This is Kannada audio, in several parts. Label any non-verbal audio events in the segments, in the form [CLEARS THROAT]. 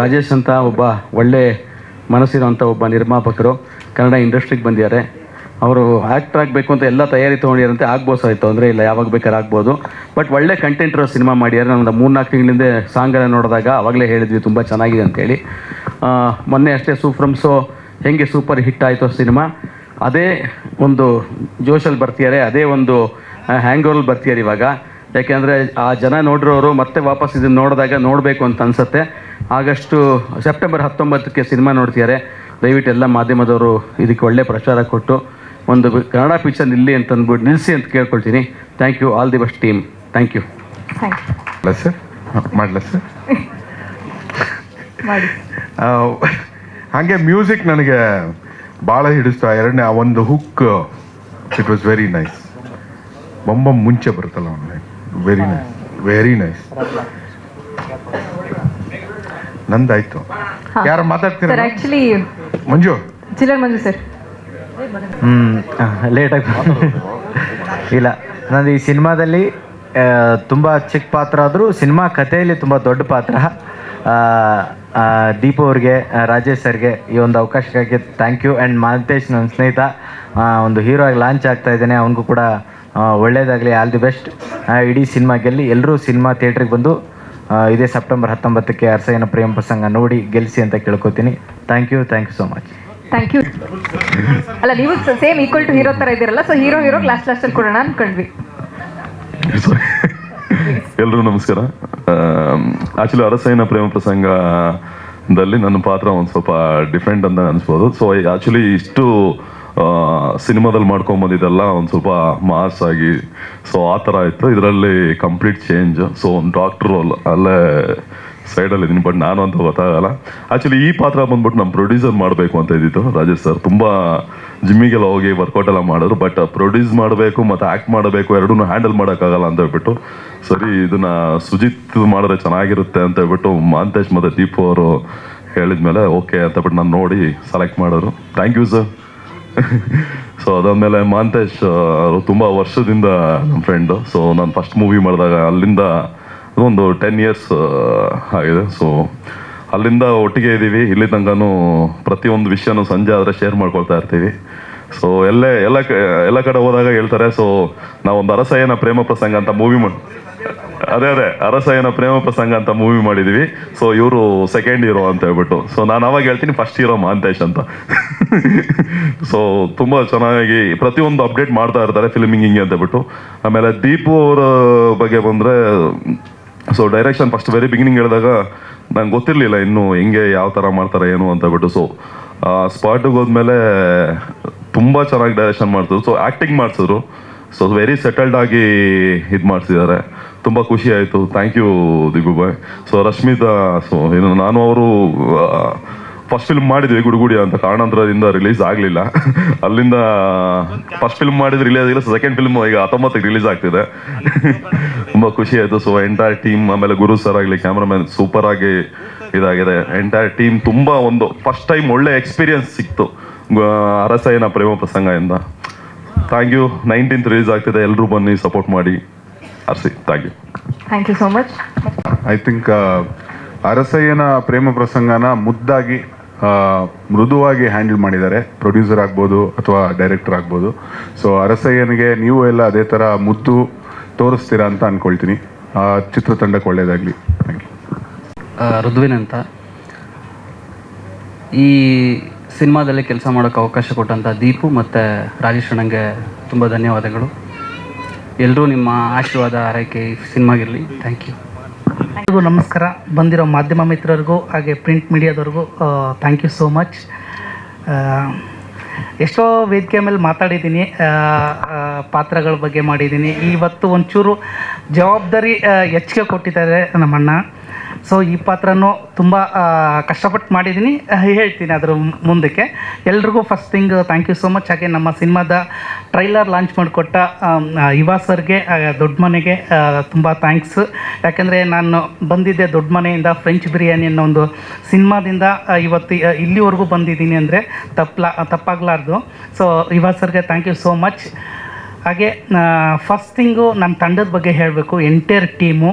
ರಾಜೇಶ್ ಅಂತ ಒಬ್ಬ ಒಳ್ಳೆ ಮನಸ್ಸಿರುವಂಥ ಒಬ್ಬ ನಿರ್ಮಾಪಕರು, ಕನ್ನಡ ಇಂಡಸ್ಟ್ರಿಗೆ ಬಂದಿದ್ದಾರೆ. ಅವರು ಆ್ಯಕ್ಟರ್ ಆಗಬೇಕು ಅಂತ ಎಲ್ಲ ತಯಾರಿ ತೊಗೊಂಡಿರಂತೆ ಆಗ್ಬೋದು ಸಹ ತೊಂದರೆ ಇಲ್ಲ. ಯಾವಾಗ ಬೇಕಾದ್ರೆ ಆಗ್ಬೋದು. ಬಟ್ ಒಳ್ಳೆ ಕಂಟೆಂಟ್ ಇರೋ ಸಿನಿಮಾ ಮಾಡಿದ್ದಾರೆ. ಮೂರು ಮೂರ್ನಾಲ್ಕು ತಿಂಗಳಿಂದ ಸಾಂಗೆಲ್ಲ ನೋಡಿದಾಗ ಆವಾಗಲೇ ಹೇಳಿದ್ವಿ, ತುಂಬ ಚೆನ್ನಾಗಿದೆ ಅಂತೇಳಿ ಮೊನ್ನೆ ಅಷ್ಟೇ ಸೂಫ್ರಮ್ಸು ಹೆಂಗೆ ಸೂಪರ್ ಹಿಟ್ ಆಯಿತು ಸಿನಿಮಾ. ಅದೇ ಒಂದು ಜೋಶಲ್ಲಿ ಬರ್ತಿದ್ದಾರೆ, ಅದೇ ಒಂದು ಹ್ಯಾಂಗೋರಲ್ಲಿ ಬರ್ತಿದ್ದಾರೆ ಇವಾಗ. ಯಾಕೆಂದರೆ ಆ ಜನ ನೋಡಿರೋರು ಮತ್ತೆ ವಾಪಸ್ ಇದನ್ನು ನೋಡಿದಾಗ ನೋಡಬೇಕು ಅಂತ ಅನಿಸುತ್ತೆ. ಆಗಸ್ಟು ಸೆಪ್ಟೆಂಬರ್ ಹತ್ತೊಂಬತ್ತಕ್ಕೆ ಸಿನಿಮಾ ನೋಡ್ತಿದ್ದಾರೆ ದಯವಿಟ್ಟು ಎಲ್ಲ ಮಾಧ್ಯಮದವರು ಇದಕ್ಕೆ ಒಳ್ಳೆ ಪ್ರಚಾರ ಕೊಟ್ಟು ಒಂದು ಕನ್ನಡ ಪಿಕ್ಚರ್ ನಿಲ್ಲಿ ಅಂತ ಅಂದ್ಬಿಟ್ಟು ನಿಲ್ಲಿಸಿ ಅಂತ ಕೇಳ್ಕೊಳ್ತೀನಿ. Thank you all the best team thank you thank you ಅಲ್ಲ ಸರ್? ಮಾಡಲ ಸರ್? ಮಾಡಿ. ಹಾಗೆ ಮ್ಯೂಸಿಕ್ ನನಗೆ ಭಾಳ ಹಿಡಿಸ್ತಾ. ಎರಡನೇ ಆ ಒಂದು hook it was very nice ಬೊಂಬ ಮುಂಚೆ ಬರುತ್ತಲ್ಲ ಅವನಿಗೆ ವೆರಿ ನೈಸ್ ವೆರಿ ನೈಸ್ ನಂದಾಯ್ತು. ಯಾರು ಮಾತಾಡ್ತೀರ ಸರ್ ಮಂಜು. ಚಿಲ್ಲರ್ ಮಂಜು ಸರ್. ಲೇಟಾಗಿ ಇಲ್ಲ ನಂದು ಈ ಸಿನಿಮಾದಲ್ಲಿ ತುಂಬ ಚಿಕ್ಕ ಪಾತ್ರ ಆದರೂ ಸಿನಿಮಾ ಕಥೆಯಲ್ಲಿ ತುಂಬ ದೊಡ್ಡ ಪಾತ್ರ. ದೀಪು ಅವ್ರಿಗೆ ರಾಜೇಶ್ ಸರ್ಗೆ ಈ ಒಂದು ಅವಕಾಶಕ್ಕಾಗಿ ಥ್ಯಾಂಕ್ ಯು ಆ್ಯಂಡ್ ಮಾಂತೇಶ್ ನನ್ನ ಸ್ನೇಹಿತ. ಒಂದು ಹೀರೋ ಆಗಿ ಲಾಂಚ್ ಆಗ್ತಾ ಇದ್ದೇನೆ. ಅವನಿಗೂ ಕೂಡ ಒಳ್ಳೇದಾಗಲಿ ಆಲ್ ದಿ ಬೆಸ್ಟ್ ಇಡೀ ಸಿನಿಮಾ ಗೆಲ್ಲಿ ಎಲ್ಲರೂ ಸಿನಿಮಾ ಥಿಯೇಟ್ರಿಗೆ ಬಂದು ಇದೇ ಸೆಪ್ಟೆಂಬರ್ ಹತ್ತೊಂಬತ್ತಕ್ಕೆ ಅರಸಯ್ಯನ ಪ್ರೇಮ ಪ್ರಸಂಗ ನೋಡಿ ಗೆಲ್ಲಿಸಿ ಅಂತ ಕೇಳ್ಕೊತೀನಿ. Thank you thank you so much thank you ಅಲ್ಲ ನೀವು ಸೇಮ್ ಈಕ್ವಲ್ ಟು ಹೀರೋ ಥರ ಇದ್ದೀರಲ್ಲ ಸೊ ಹೀರೋ ಹೀರೋ ಲಾಸ್ಟ್ ಅಲ್ಲಿ ಕೊಡೋಣ ಅನ್ಕೊಂಡ್ವಿ. ಎಲ್ರಿಗೂ ನಮಸ್ಕಾರ. ಆಕ್ಚುಲಿ ಅರಸಯ್ಯನ ಪ್ರೇಮ ಪ್ರಸಂಗದಲ್ಲಿ ನನ್ನ ಪಾತ್ರ ಒಂದು ಸ್ವಲ್ಪ ಡಿಫ್ರೆಂಟ್ ಅಂತ ಅನಿಸ್ಬೋದು. ಸೊ ಆ್ಯಕ್ಚುಲಿ ಇಷ್ಟು ಸಿನಿಮಾದಲ್ಲಿ ಮಾಡ್ಕೊಂಬಂದಿದ್ದೆಲ್ಲ ಒಂದು ಸ್ವಲ್ಪ ಮಾರ್ಸ್ ಆಗಿ. ಸೊ ಆ ಥರ ಇತ್ತು. ಇದರಲ್ಲಿ ಕಂಪ್ಲೀಟ್ ಚೇಂಜ್ ಸೊ ಒಂದು ಡಾಕ್ಟರ್ ರೋಲ್ ಅಲ್ಲೇ ಸೈಡಲ್ಲಿ ಇದ್ದೀನಿ ಬಟ್ ನಾನು ಅಂತ ಗೊತ್ತಾಗಲ್ಲ. ಆ್ಯಕ್ಚುಲಿ ಈ ಪಾತ್ರ ಬಂದ್ಬಿಟ್ಟು ನಮ್ಮ ಪ್ರೊಡ್ಯೂಸರ್ ಮಾಡಬೇಕು ಅಂತ ಇದ್ದಿತ್ತು, ರಾಜೇಶ್ ಸರ್ ತುಂಬ ಜಿಮ್ಮಿಗೆಲ್ಲ ಹೋಗಿ ವರ್ಕೌಟ್ ಎಲ್ಲ ಮಾಡಿದ್ರು ಬಟ್ ಪ್ರೊಡ್ಯೂಸ್ ಮಾಡಬೇಕು ಮತ್ತು ಆ್ಯಕ್ಟ್ ಮಾಡಬೇಕು ಎರಡೂ ಹ್ಯಾಂಡಲ್ ಮಾಡೋಕ್ಕಾಗಲ್ಲ ಅಂತ ಹೇಳ್ಬಿಟ್ಟು. ಸರಿ, ಇದನ್ನ ಸುಜಿತ್ ಮಾಡಿದ್ರೆ ಚೆನ್ನಾಗಿರುತ್ತೆ ಅಂತ ಹೇಳ್ಬಿಟ್ಟು ಮಾಂತೇಶ್ ಮತ್ತು ದೀಪು ಅವರು ಹೇಳಿದ್ಮೇಲೆ ಓಕೆ ಅಂತ ಬಿಟ್ಟು ನಾನು ನೋಡಿ ಸೆಲೆಕ್ಟ್ ಮಾಡೋರು ಥ್ಯಾಂಕ್ ಯು ಸರ್ ಸೊ ಅದಾದ್ಮೇಲೆ ಮಾಂತೇಶ್ ಅವರು ತುಂಬ ವರ್ಷದಿಂದ ನಮ್ಮ ಫ್ರೆಂಡು ಸೊ ನಾನು ಫಸ್ಟ್ ಮೂವಿ ಮಾಡಿದಾಗ ಅಲ್ಲಿಂದ ಒಂದು ಟೆನ್ ಇಯರ್ಸ್ ಆಗಿದೆ. ಸೊ ಅಲ್ಲಿಂದ ಒಟ್ಟಿಗೆ ಇದ್ದೀವಿ ಇಲ್ಲಿ ತನಕನೂ ಪ್ರತಿಯೊಂದು ವಿಷಯನೂ ಸಂಜೆ ಆದರೆ ಶೇರ್ ಮಾಡ್ಕೊಳ್ತಾ ಇರ್ತೀವಿ. ಸೊ ಎಲ್ಲೇ, ಎಲ್ಲ ಎಲ್ಲ ಕಡೆ ಹೋದಾಗ ಹೇಳ್ತಾರೆ ಸೊ ನಾವೊಂದು ಅರಸಯ್ಯನ ಪ್ರೇಮ ಪ್ರಸಂಗ ಅಂತ ಮೂವಿ ಮಾಡಿ, ಅದೇ ಅದೇ, ಅರಸಯ್ಯನ ಪ್ರೇಮ ಪ್ರಸಂಗ ಅಂತ ಮೂವಿ ಮಾಡಿದ್ವಿ. ಸೊ ಇವರು ಸೆಕೆಂಡ್ ಹೀರೋ ಅಂತ ಹೇಳ್ಬಿಟ್ಟು. ಸೊ ನಾನು ಅವಾಗ ಹೇಳ್ತೀನಿ ಫಸ್ಟ್ ಹೀರೋ ಮಾಂತೇಶ್ ಅಂತ. [LAUGHS] ಸೊ ತುಂಬ ಚೆನ್ನಾಗಿ ಪ್ರತಿಯೊಂದು ಅಪ್ಡೇಟ್ ಮಾಡ್ತಾ ಇರ್ತಾರೆ ಫಿಲ್ಮಿಂಗ್ ಹಿಂಗೆ ಅಂತ ಹೇಳ್ಬಿಟ್ಟು. ಆಮೇಲೆ ದೀಪು ಅವರ ಬಗ್ಗೆ ಬಂದರೆ so direction first very beginning ಹೇಳಿದಾಗ, ನಂಗೆ ಗೊತ್ತಿರಲಿಲ್ಲ ಇನ್ನು ಹೆಂಗೆ ಯಾವ ಥರ ಮಾಡ್ತಾರೆ, ಏನು ಅಂತ ಹೇಳ್ಬಿಟ್ಟು. ಸೊ ಸ್ಪಾಟಿಗೆ ಹೋದ್ಮೇಲೆ ತುಂಬ ಚೆನ್ನಾಗಿ ಡೈರೆಕ್ಷನ್ ಮಾಡ್ತಿದ್ರು. ಸೊ ಆ್ಯಕ್ಟಿಂಗ್ ಮಾಡಿಸಿದ್ರು. ಸೊ ವೆರಿ ಸೆಟಲ್ಡ್ ಆಗಿ ಇದು ಮಾಡಿಸಿದ್ದಾರೆ. ತುಂಬ ಖುಷಿ ಆಯಿತು. Thank you ದಿಗು bye so Rashmita so ಏನು ನಾನು ಅವರು ಫಸ್ಟ್ ಫಿಲ್ಮ್ ಮಾಡಿದ್ವಿ ಗುಡುಗುಡಿ ಅಂತ. ಕಾರಣಾಂತರದಿಂದ ರಿಲೀಸ್ ಆಗಲಿಲ್ಲ. [LAUGHS] ಅಲ್ಲಿಂದ ಫಸ್ಟ್ ಫಿಲ್ಮ್ ಮಾಡಿದ್ರೆ ರಿಲೀಸ್ ಆಗಿಲ್ಲ. ಸೆಕೆಂಡ್ ಫಿಲ್ಮ್ ಈಗ ಹತ್ತೊಂಬತ್ತಕ್ಕೆ ರಿಲೀಸ್ ಆಗ್ತಿದೆ. [LAUGHS] ತುಂಬ ಖುಷಿ ಆಯಿತು. ಸೊ ಎಂಟೈರ್ ಟೀಮ್ ಆಮೇಲೆ ಗುರು ಸರ್ ಆಗಲಿ ಕ್ಯಾಮ್ರಾಮ್ಯಾನ್ ಸೂಪರ್ ಆಗಿ ಇದಾಗಿದೆ. ಎಂಟೈರ್ ಟೀಮ್ ತುಂಬ ಒಂದು ಫಸ್ಟ್ ಟೈಮ್ ಒಳ್ಳೆ ಎಕ್ಸ್ಪೀರಿಯನ್ಸ್ ಸಿಕ್ತು. ಅರಸಯ್ಯನ ಪ್ರೇಮ ಪ್ರಸಂಗ ಇಂದ ಥ್ಯಾಂಕ್ ಯು ನೈನ್ಟೀನ್ತ್ ರಿಲೀಸ್ ಆಗ್ತಿದೆ. ಎಲ್ಲರೂ ಬನ್ನಿ ಸಪೋರ್ಟ್ ಮಾಡಿ. ಅರ್ಸಿ thank you thank you so much I think ಅರಸಯ್ಯನ ಪ್ರೇಮ ಪ್ರಸಂಗನ ಮುದ್ದಾಗಿ ಮೃದುವಾಗಿ ಹ್ಯಾಂಡಲ್ ಮಾಡಿದ್ದಾರೆ. ಪ್ರೊಡ್ಯೂಸರ್ ಆಗ್ಬೋದು ಅಥವಾ ಡೈರೆಕ್ಟರ್ ಆಗ್ಬೋದು. ಸೊ ಅರಸಯ್ಯನಿಗೆ ನೀವು ಎಲ್ಲ ಅದೇ ಥರ ಮುದ್ದು ತೋರಿಸ್ತೀರಾ ಅಂತ ಅಂದ್ಕೊಳ್ತೀನಿ ಚಿತ್ರತಂಡಕ್ಕೆ ಒಳ್ಳೆಯದಾಗಲಿ ಥ್ಯಾಂಕ್ ಯು ಋದ್ವಿನ್ ಅಂತ. ಈ ಸಿನಿಮಾದಲ್ಲಿ ಕೆಲಸ ಮಾಡೋಕೆ ಅವಕಾಶ ಕೊಟ್ಟಂಥ ದೀಪು ಮತ್ತು ರಾಜೇಶ್ ಅಣ್ಣಂಗೆ ತುಂಬ ಧನ್ಯವಾದಗಳು. ಎಲ್ಲರೂ ನಿಮ್ಮ ಆಶೀರ್ವಾದ ಆರೈಕೆ ಸಿನಿಮಾಗಿರಲಿ. ಥ್ಯಾಂಕ್ ಯು ಎಲ್ರಿಗೂ ನಮಸ್ಕಾರ. ಬಂದಿರೋ ಮಾಧ್ಯಮ ಮಿತ್ರರಿಗೂ ಹಾಗೆ ಪ್ರಿಂಟ್ ಮೀಡಿಯಾದವ್ರಿಗೂ ಥ್ಯಾಂಕ್ ಯು ಸೋ ಮಚ್ ಎಷ್ಟೋ ವೇದಿಕೆ ಮೇಲೆ ಮಾತಾಡಿದ್ದೀನಿ ಪಾತ್ರಗಳ ಬಗ್ಗೆ ಮಾಡಿದ್ದೀನಿ. ಇವತ್ತು ಒಂಚೂರು ಜವಾಬ್ದಾರಿ ಹೆಚ್ಚಿಗೆ ಕೊಟ್ಟಿದ್ದಾರೆ ನಮ್ಮಣ್ಣ. ಸೊ ಈ ಪಾತ್ರನೂ ತುಂಬ ಕಷ್ಟಪಟ್ಟು ಮಾಡಿದ್ದೀನಿ ಹೇಳ್ತೀನಿ ಅದ್ರ ಮುಂದಕ್ಕೆ. ಎಲ್ರಿಗೂ first thing thank you so much ಹಾಗೆ ನಮ್ಮ ಸಿನಿಮಾದ ಟ್ರೈಲರ್ ಲಾಂಚ್ ಮಾಡಿಕೊಟ್ಟ ಯುವಾ ಸರ್ಗೆ ದೊಡ್ಡ ಮನೆಗೆ ತುಂಬ ಥ್ಯಾಂಕ್ಸ್ ಯಾಕೆಂದರೆ ನಾನು ಬಂದಿದ್ದೆ ದೊಡ್ಡ ಮನೆಯಿಂದ ಫ್ರೆಂಚ್ ಬಿರಿಯಾನಿ ಅನ್ನೋ ಒಂದು ಸಿನಿಮಾದಿಂದ ಇವತ್ತು ಇಲ್ಲಿವರೆಗೂ ಬಂದಿದ್ದೀನಿ ಅಂದರೆ ತಪ್ಪಲ ತಪ್ಪಾಗಲಾರ್ದು. ಸೊ ಯುವಾ ಸರ್ಗೆ ಥ್ಯಾಂಕ್ ಯು ಸೋ ಮಚ್ ಹಾಗೆ ಫಸ್ಟ್ ಥಿಂಗು ನಮ್ಮ ತಂಡದ ಬಗ್ಗೆ ಹೇಳಬೇಕು. Entire team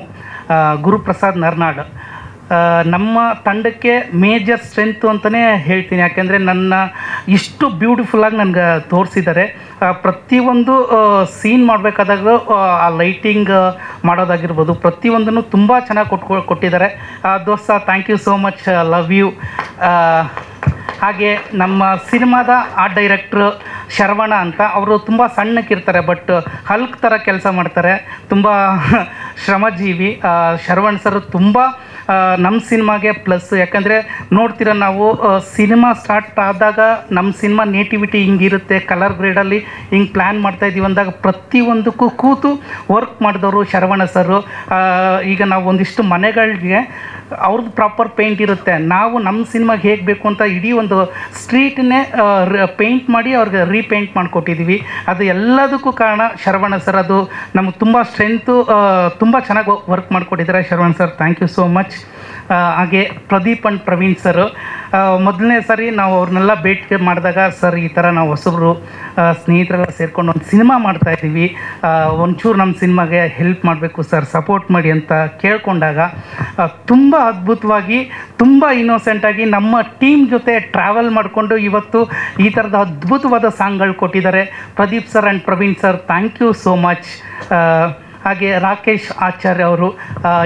Guruprasad Narnad. ನಮ್ಮ ತಂಡಕ್ಕೆ ಮೇಜರ್ ಸ್ಟ್ರೆಂತು ಅಂತಲೇ ಹೇಳ್ತೀನಿ. ಯಾಕೆಂದರೆ ನನ್ನ ಇಷ್ಟು ಬ್ಯೂಟಿಫುಲ್ಲಾಗಿ ನನಗೆ ತೋರಿಸಿದ್ದಾರೆ. ಪ್ರತಿಯೊಂದು ಸೀನ್ ಮಾಡಬೇಕಾದಾಗ ಆ ಲೈಟಿಂಗ್ ಮಾಡೋದಾಗಿರ್ಬೋದು. ಪ್ರತಿಯೊಂದನ್ನು ತುಂಬ ಚೆನ್ನಾಗಿ ಕೊಟ್ಕೊ, ಕೊಟ್ಟಿದ್ದಾರೆ. ದೋಸ್ತ thank you so much love you ಹಾಗೆ ನಮ್ಮ ಸಿನಿಮಾದ ಆರ್ಟ್ ಡೈರೆಕ್ಟ್ರು ಶರವಣ ಅಂತ ಅವರು ತುಂಬ ಸಣ್ಣಕ್ಕಿರ್ತಾರೆ ಬಟ್ ಹಲ್ಕ್ ಥರ ಕೆಲಸ ಮಾಡ್ತಾರೆ. ತುಂಬ [LAUGHS] ಶ್ರಮಜೀವಿ. ಶರವಣ ಶರವಣ್ ಸರ್ ತುಂಬ ನಮ್ಮ ಸಿನಿಮಾಗೆ ಪ್ಲಸ್ ಯಾಕಂದರೆ ನೋಡ್ತೀರ ನಾವು ಸಿನಿಮಾ ಸ್ಟಾರ್ಟ್ ಆದಾಗ ನಮ್ಮ ಸಿನಿಮಾ ನೇಟಿವಿಟಿ ಹಿಂಗಿರುತ್ತೆ ಕಲರ್ ಗ್ರೇಡಲ್ಲಿ ಹಿಂಗೆ ಪ್ಲ್ಯಾನ್ ಮಾಡ್ತಾ ಇದ್ದೀವಿ ಅಂದಾಗ ಪ್ರತಿಯೊಂದಕ್ಕೂ ಕೂತು ವರ್ಕ್ ಮಾಡಿದವರು ಶರವಣ ಸರ್ ಈಗ ನಾವು ಒಂದಿಷ್ಟು ಮನೆಗಳಿಗೆ ಅವ್ರದ್ದು ಪ್ರಾಪರ್ ಪೇಂಟ್ ಇರುತ್ತೆ. ನಾವು ನಮ್ಮ ಸಿನಿಮಾಗೆ ಹೇಗೆ ಬೇಕು ಅಂತ ಇಡೀ ಒಂದು ಸ್ಟ್ರೀಟ್ನೇ ಪೇಂಟ್ ಮಾಡಿ ಅವ್ರಿಗೆ ರೀಪೇಂಟ್ ಮಾಡಿಕೊಟ್ಟಿದ್ದೀವಿ ಅದು ಎಲ್ಲದಕ್ಕೂ ಕಾರಣ ಶರವಣ ಸರ್ ಅದು ನಮಗೆ ತುಂಬ ಸ್ಟ್ರೆಂತು ತುಂಬ ಚೆನ್ನಾಗಿ ವರ್ಕ್ ಮಾಡಿಕೊಟ್ಟಿದ್ದಾರೆ Sharavana sir thank you so much ಹಾಗೆ ಪ್ರದೀಪ್ ಅಂಡ್ ಪ್ರವೀಣ್ ಸರ್ ಮೊದಲನೇ ಸರಿ ನಾವು ಅವ್ರನ್ನೆಲ್ಲ ಭೇಟಿ ಮಾಡಿದಾಗ ಸರ್ ಈ ಥರ ನಾವು ಹೊಸಬ್ರು ಸ್ನೇಹಿತರೆಲ್ಲ ಸೇರ್ಕೊಂಡು ಒಂದು ಸಿನಿಮಾ ಮಾಡ್ತಾ ಆ, ಒಂಚೂರು ನಮ್ಮ ಸಿನಿಮಾಗೆ ಹೆಲ್ಪ್ ಮಾಡಬೇಕು ಸರ್ ಸಪೋರ್ಟ್ ಮಾಡಿ ಅಂತ ಕೇಳಿಕೊಂಡಾಗ ತುಂಬ ಅದ್ಭುತವಾಗಿ ತುಂಬ ಇನ್ನೋಸೆಂಟಾಗಿ ನಮ್ಮ ಟೀಮ್ ಜೊತೆ ಟ್ರಾವೆಲ್ ಮಾಡಿಕೊಂಡು ಇವತ್ತು ಈ ಥರದ ಅದ್ಭುತವಾದ ಸಾಂಗ್ಗಳು ಕೊಟ್ಟಿದ್ದಾರೆ. Pradeep sir and Praveen sir thank you so much ಹಾಗೆ ರಾಕೇಶ್ ಆಚಾರ್ಯ ಅವರು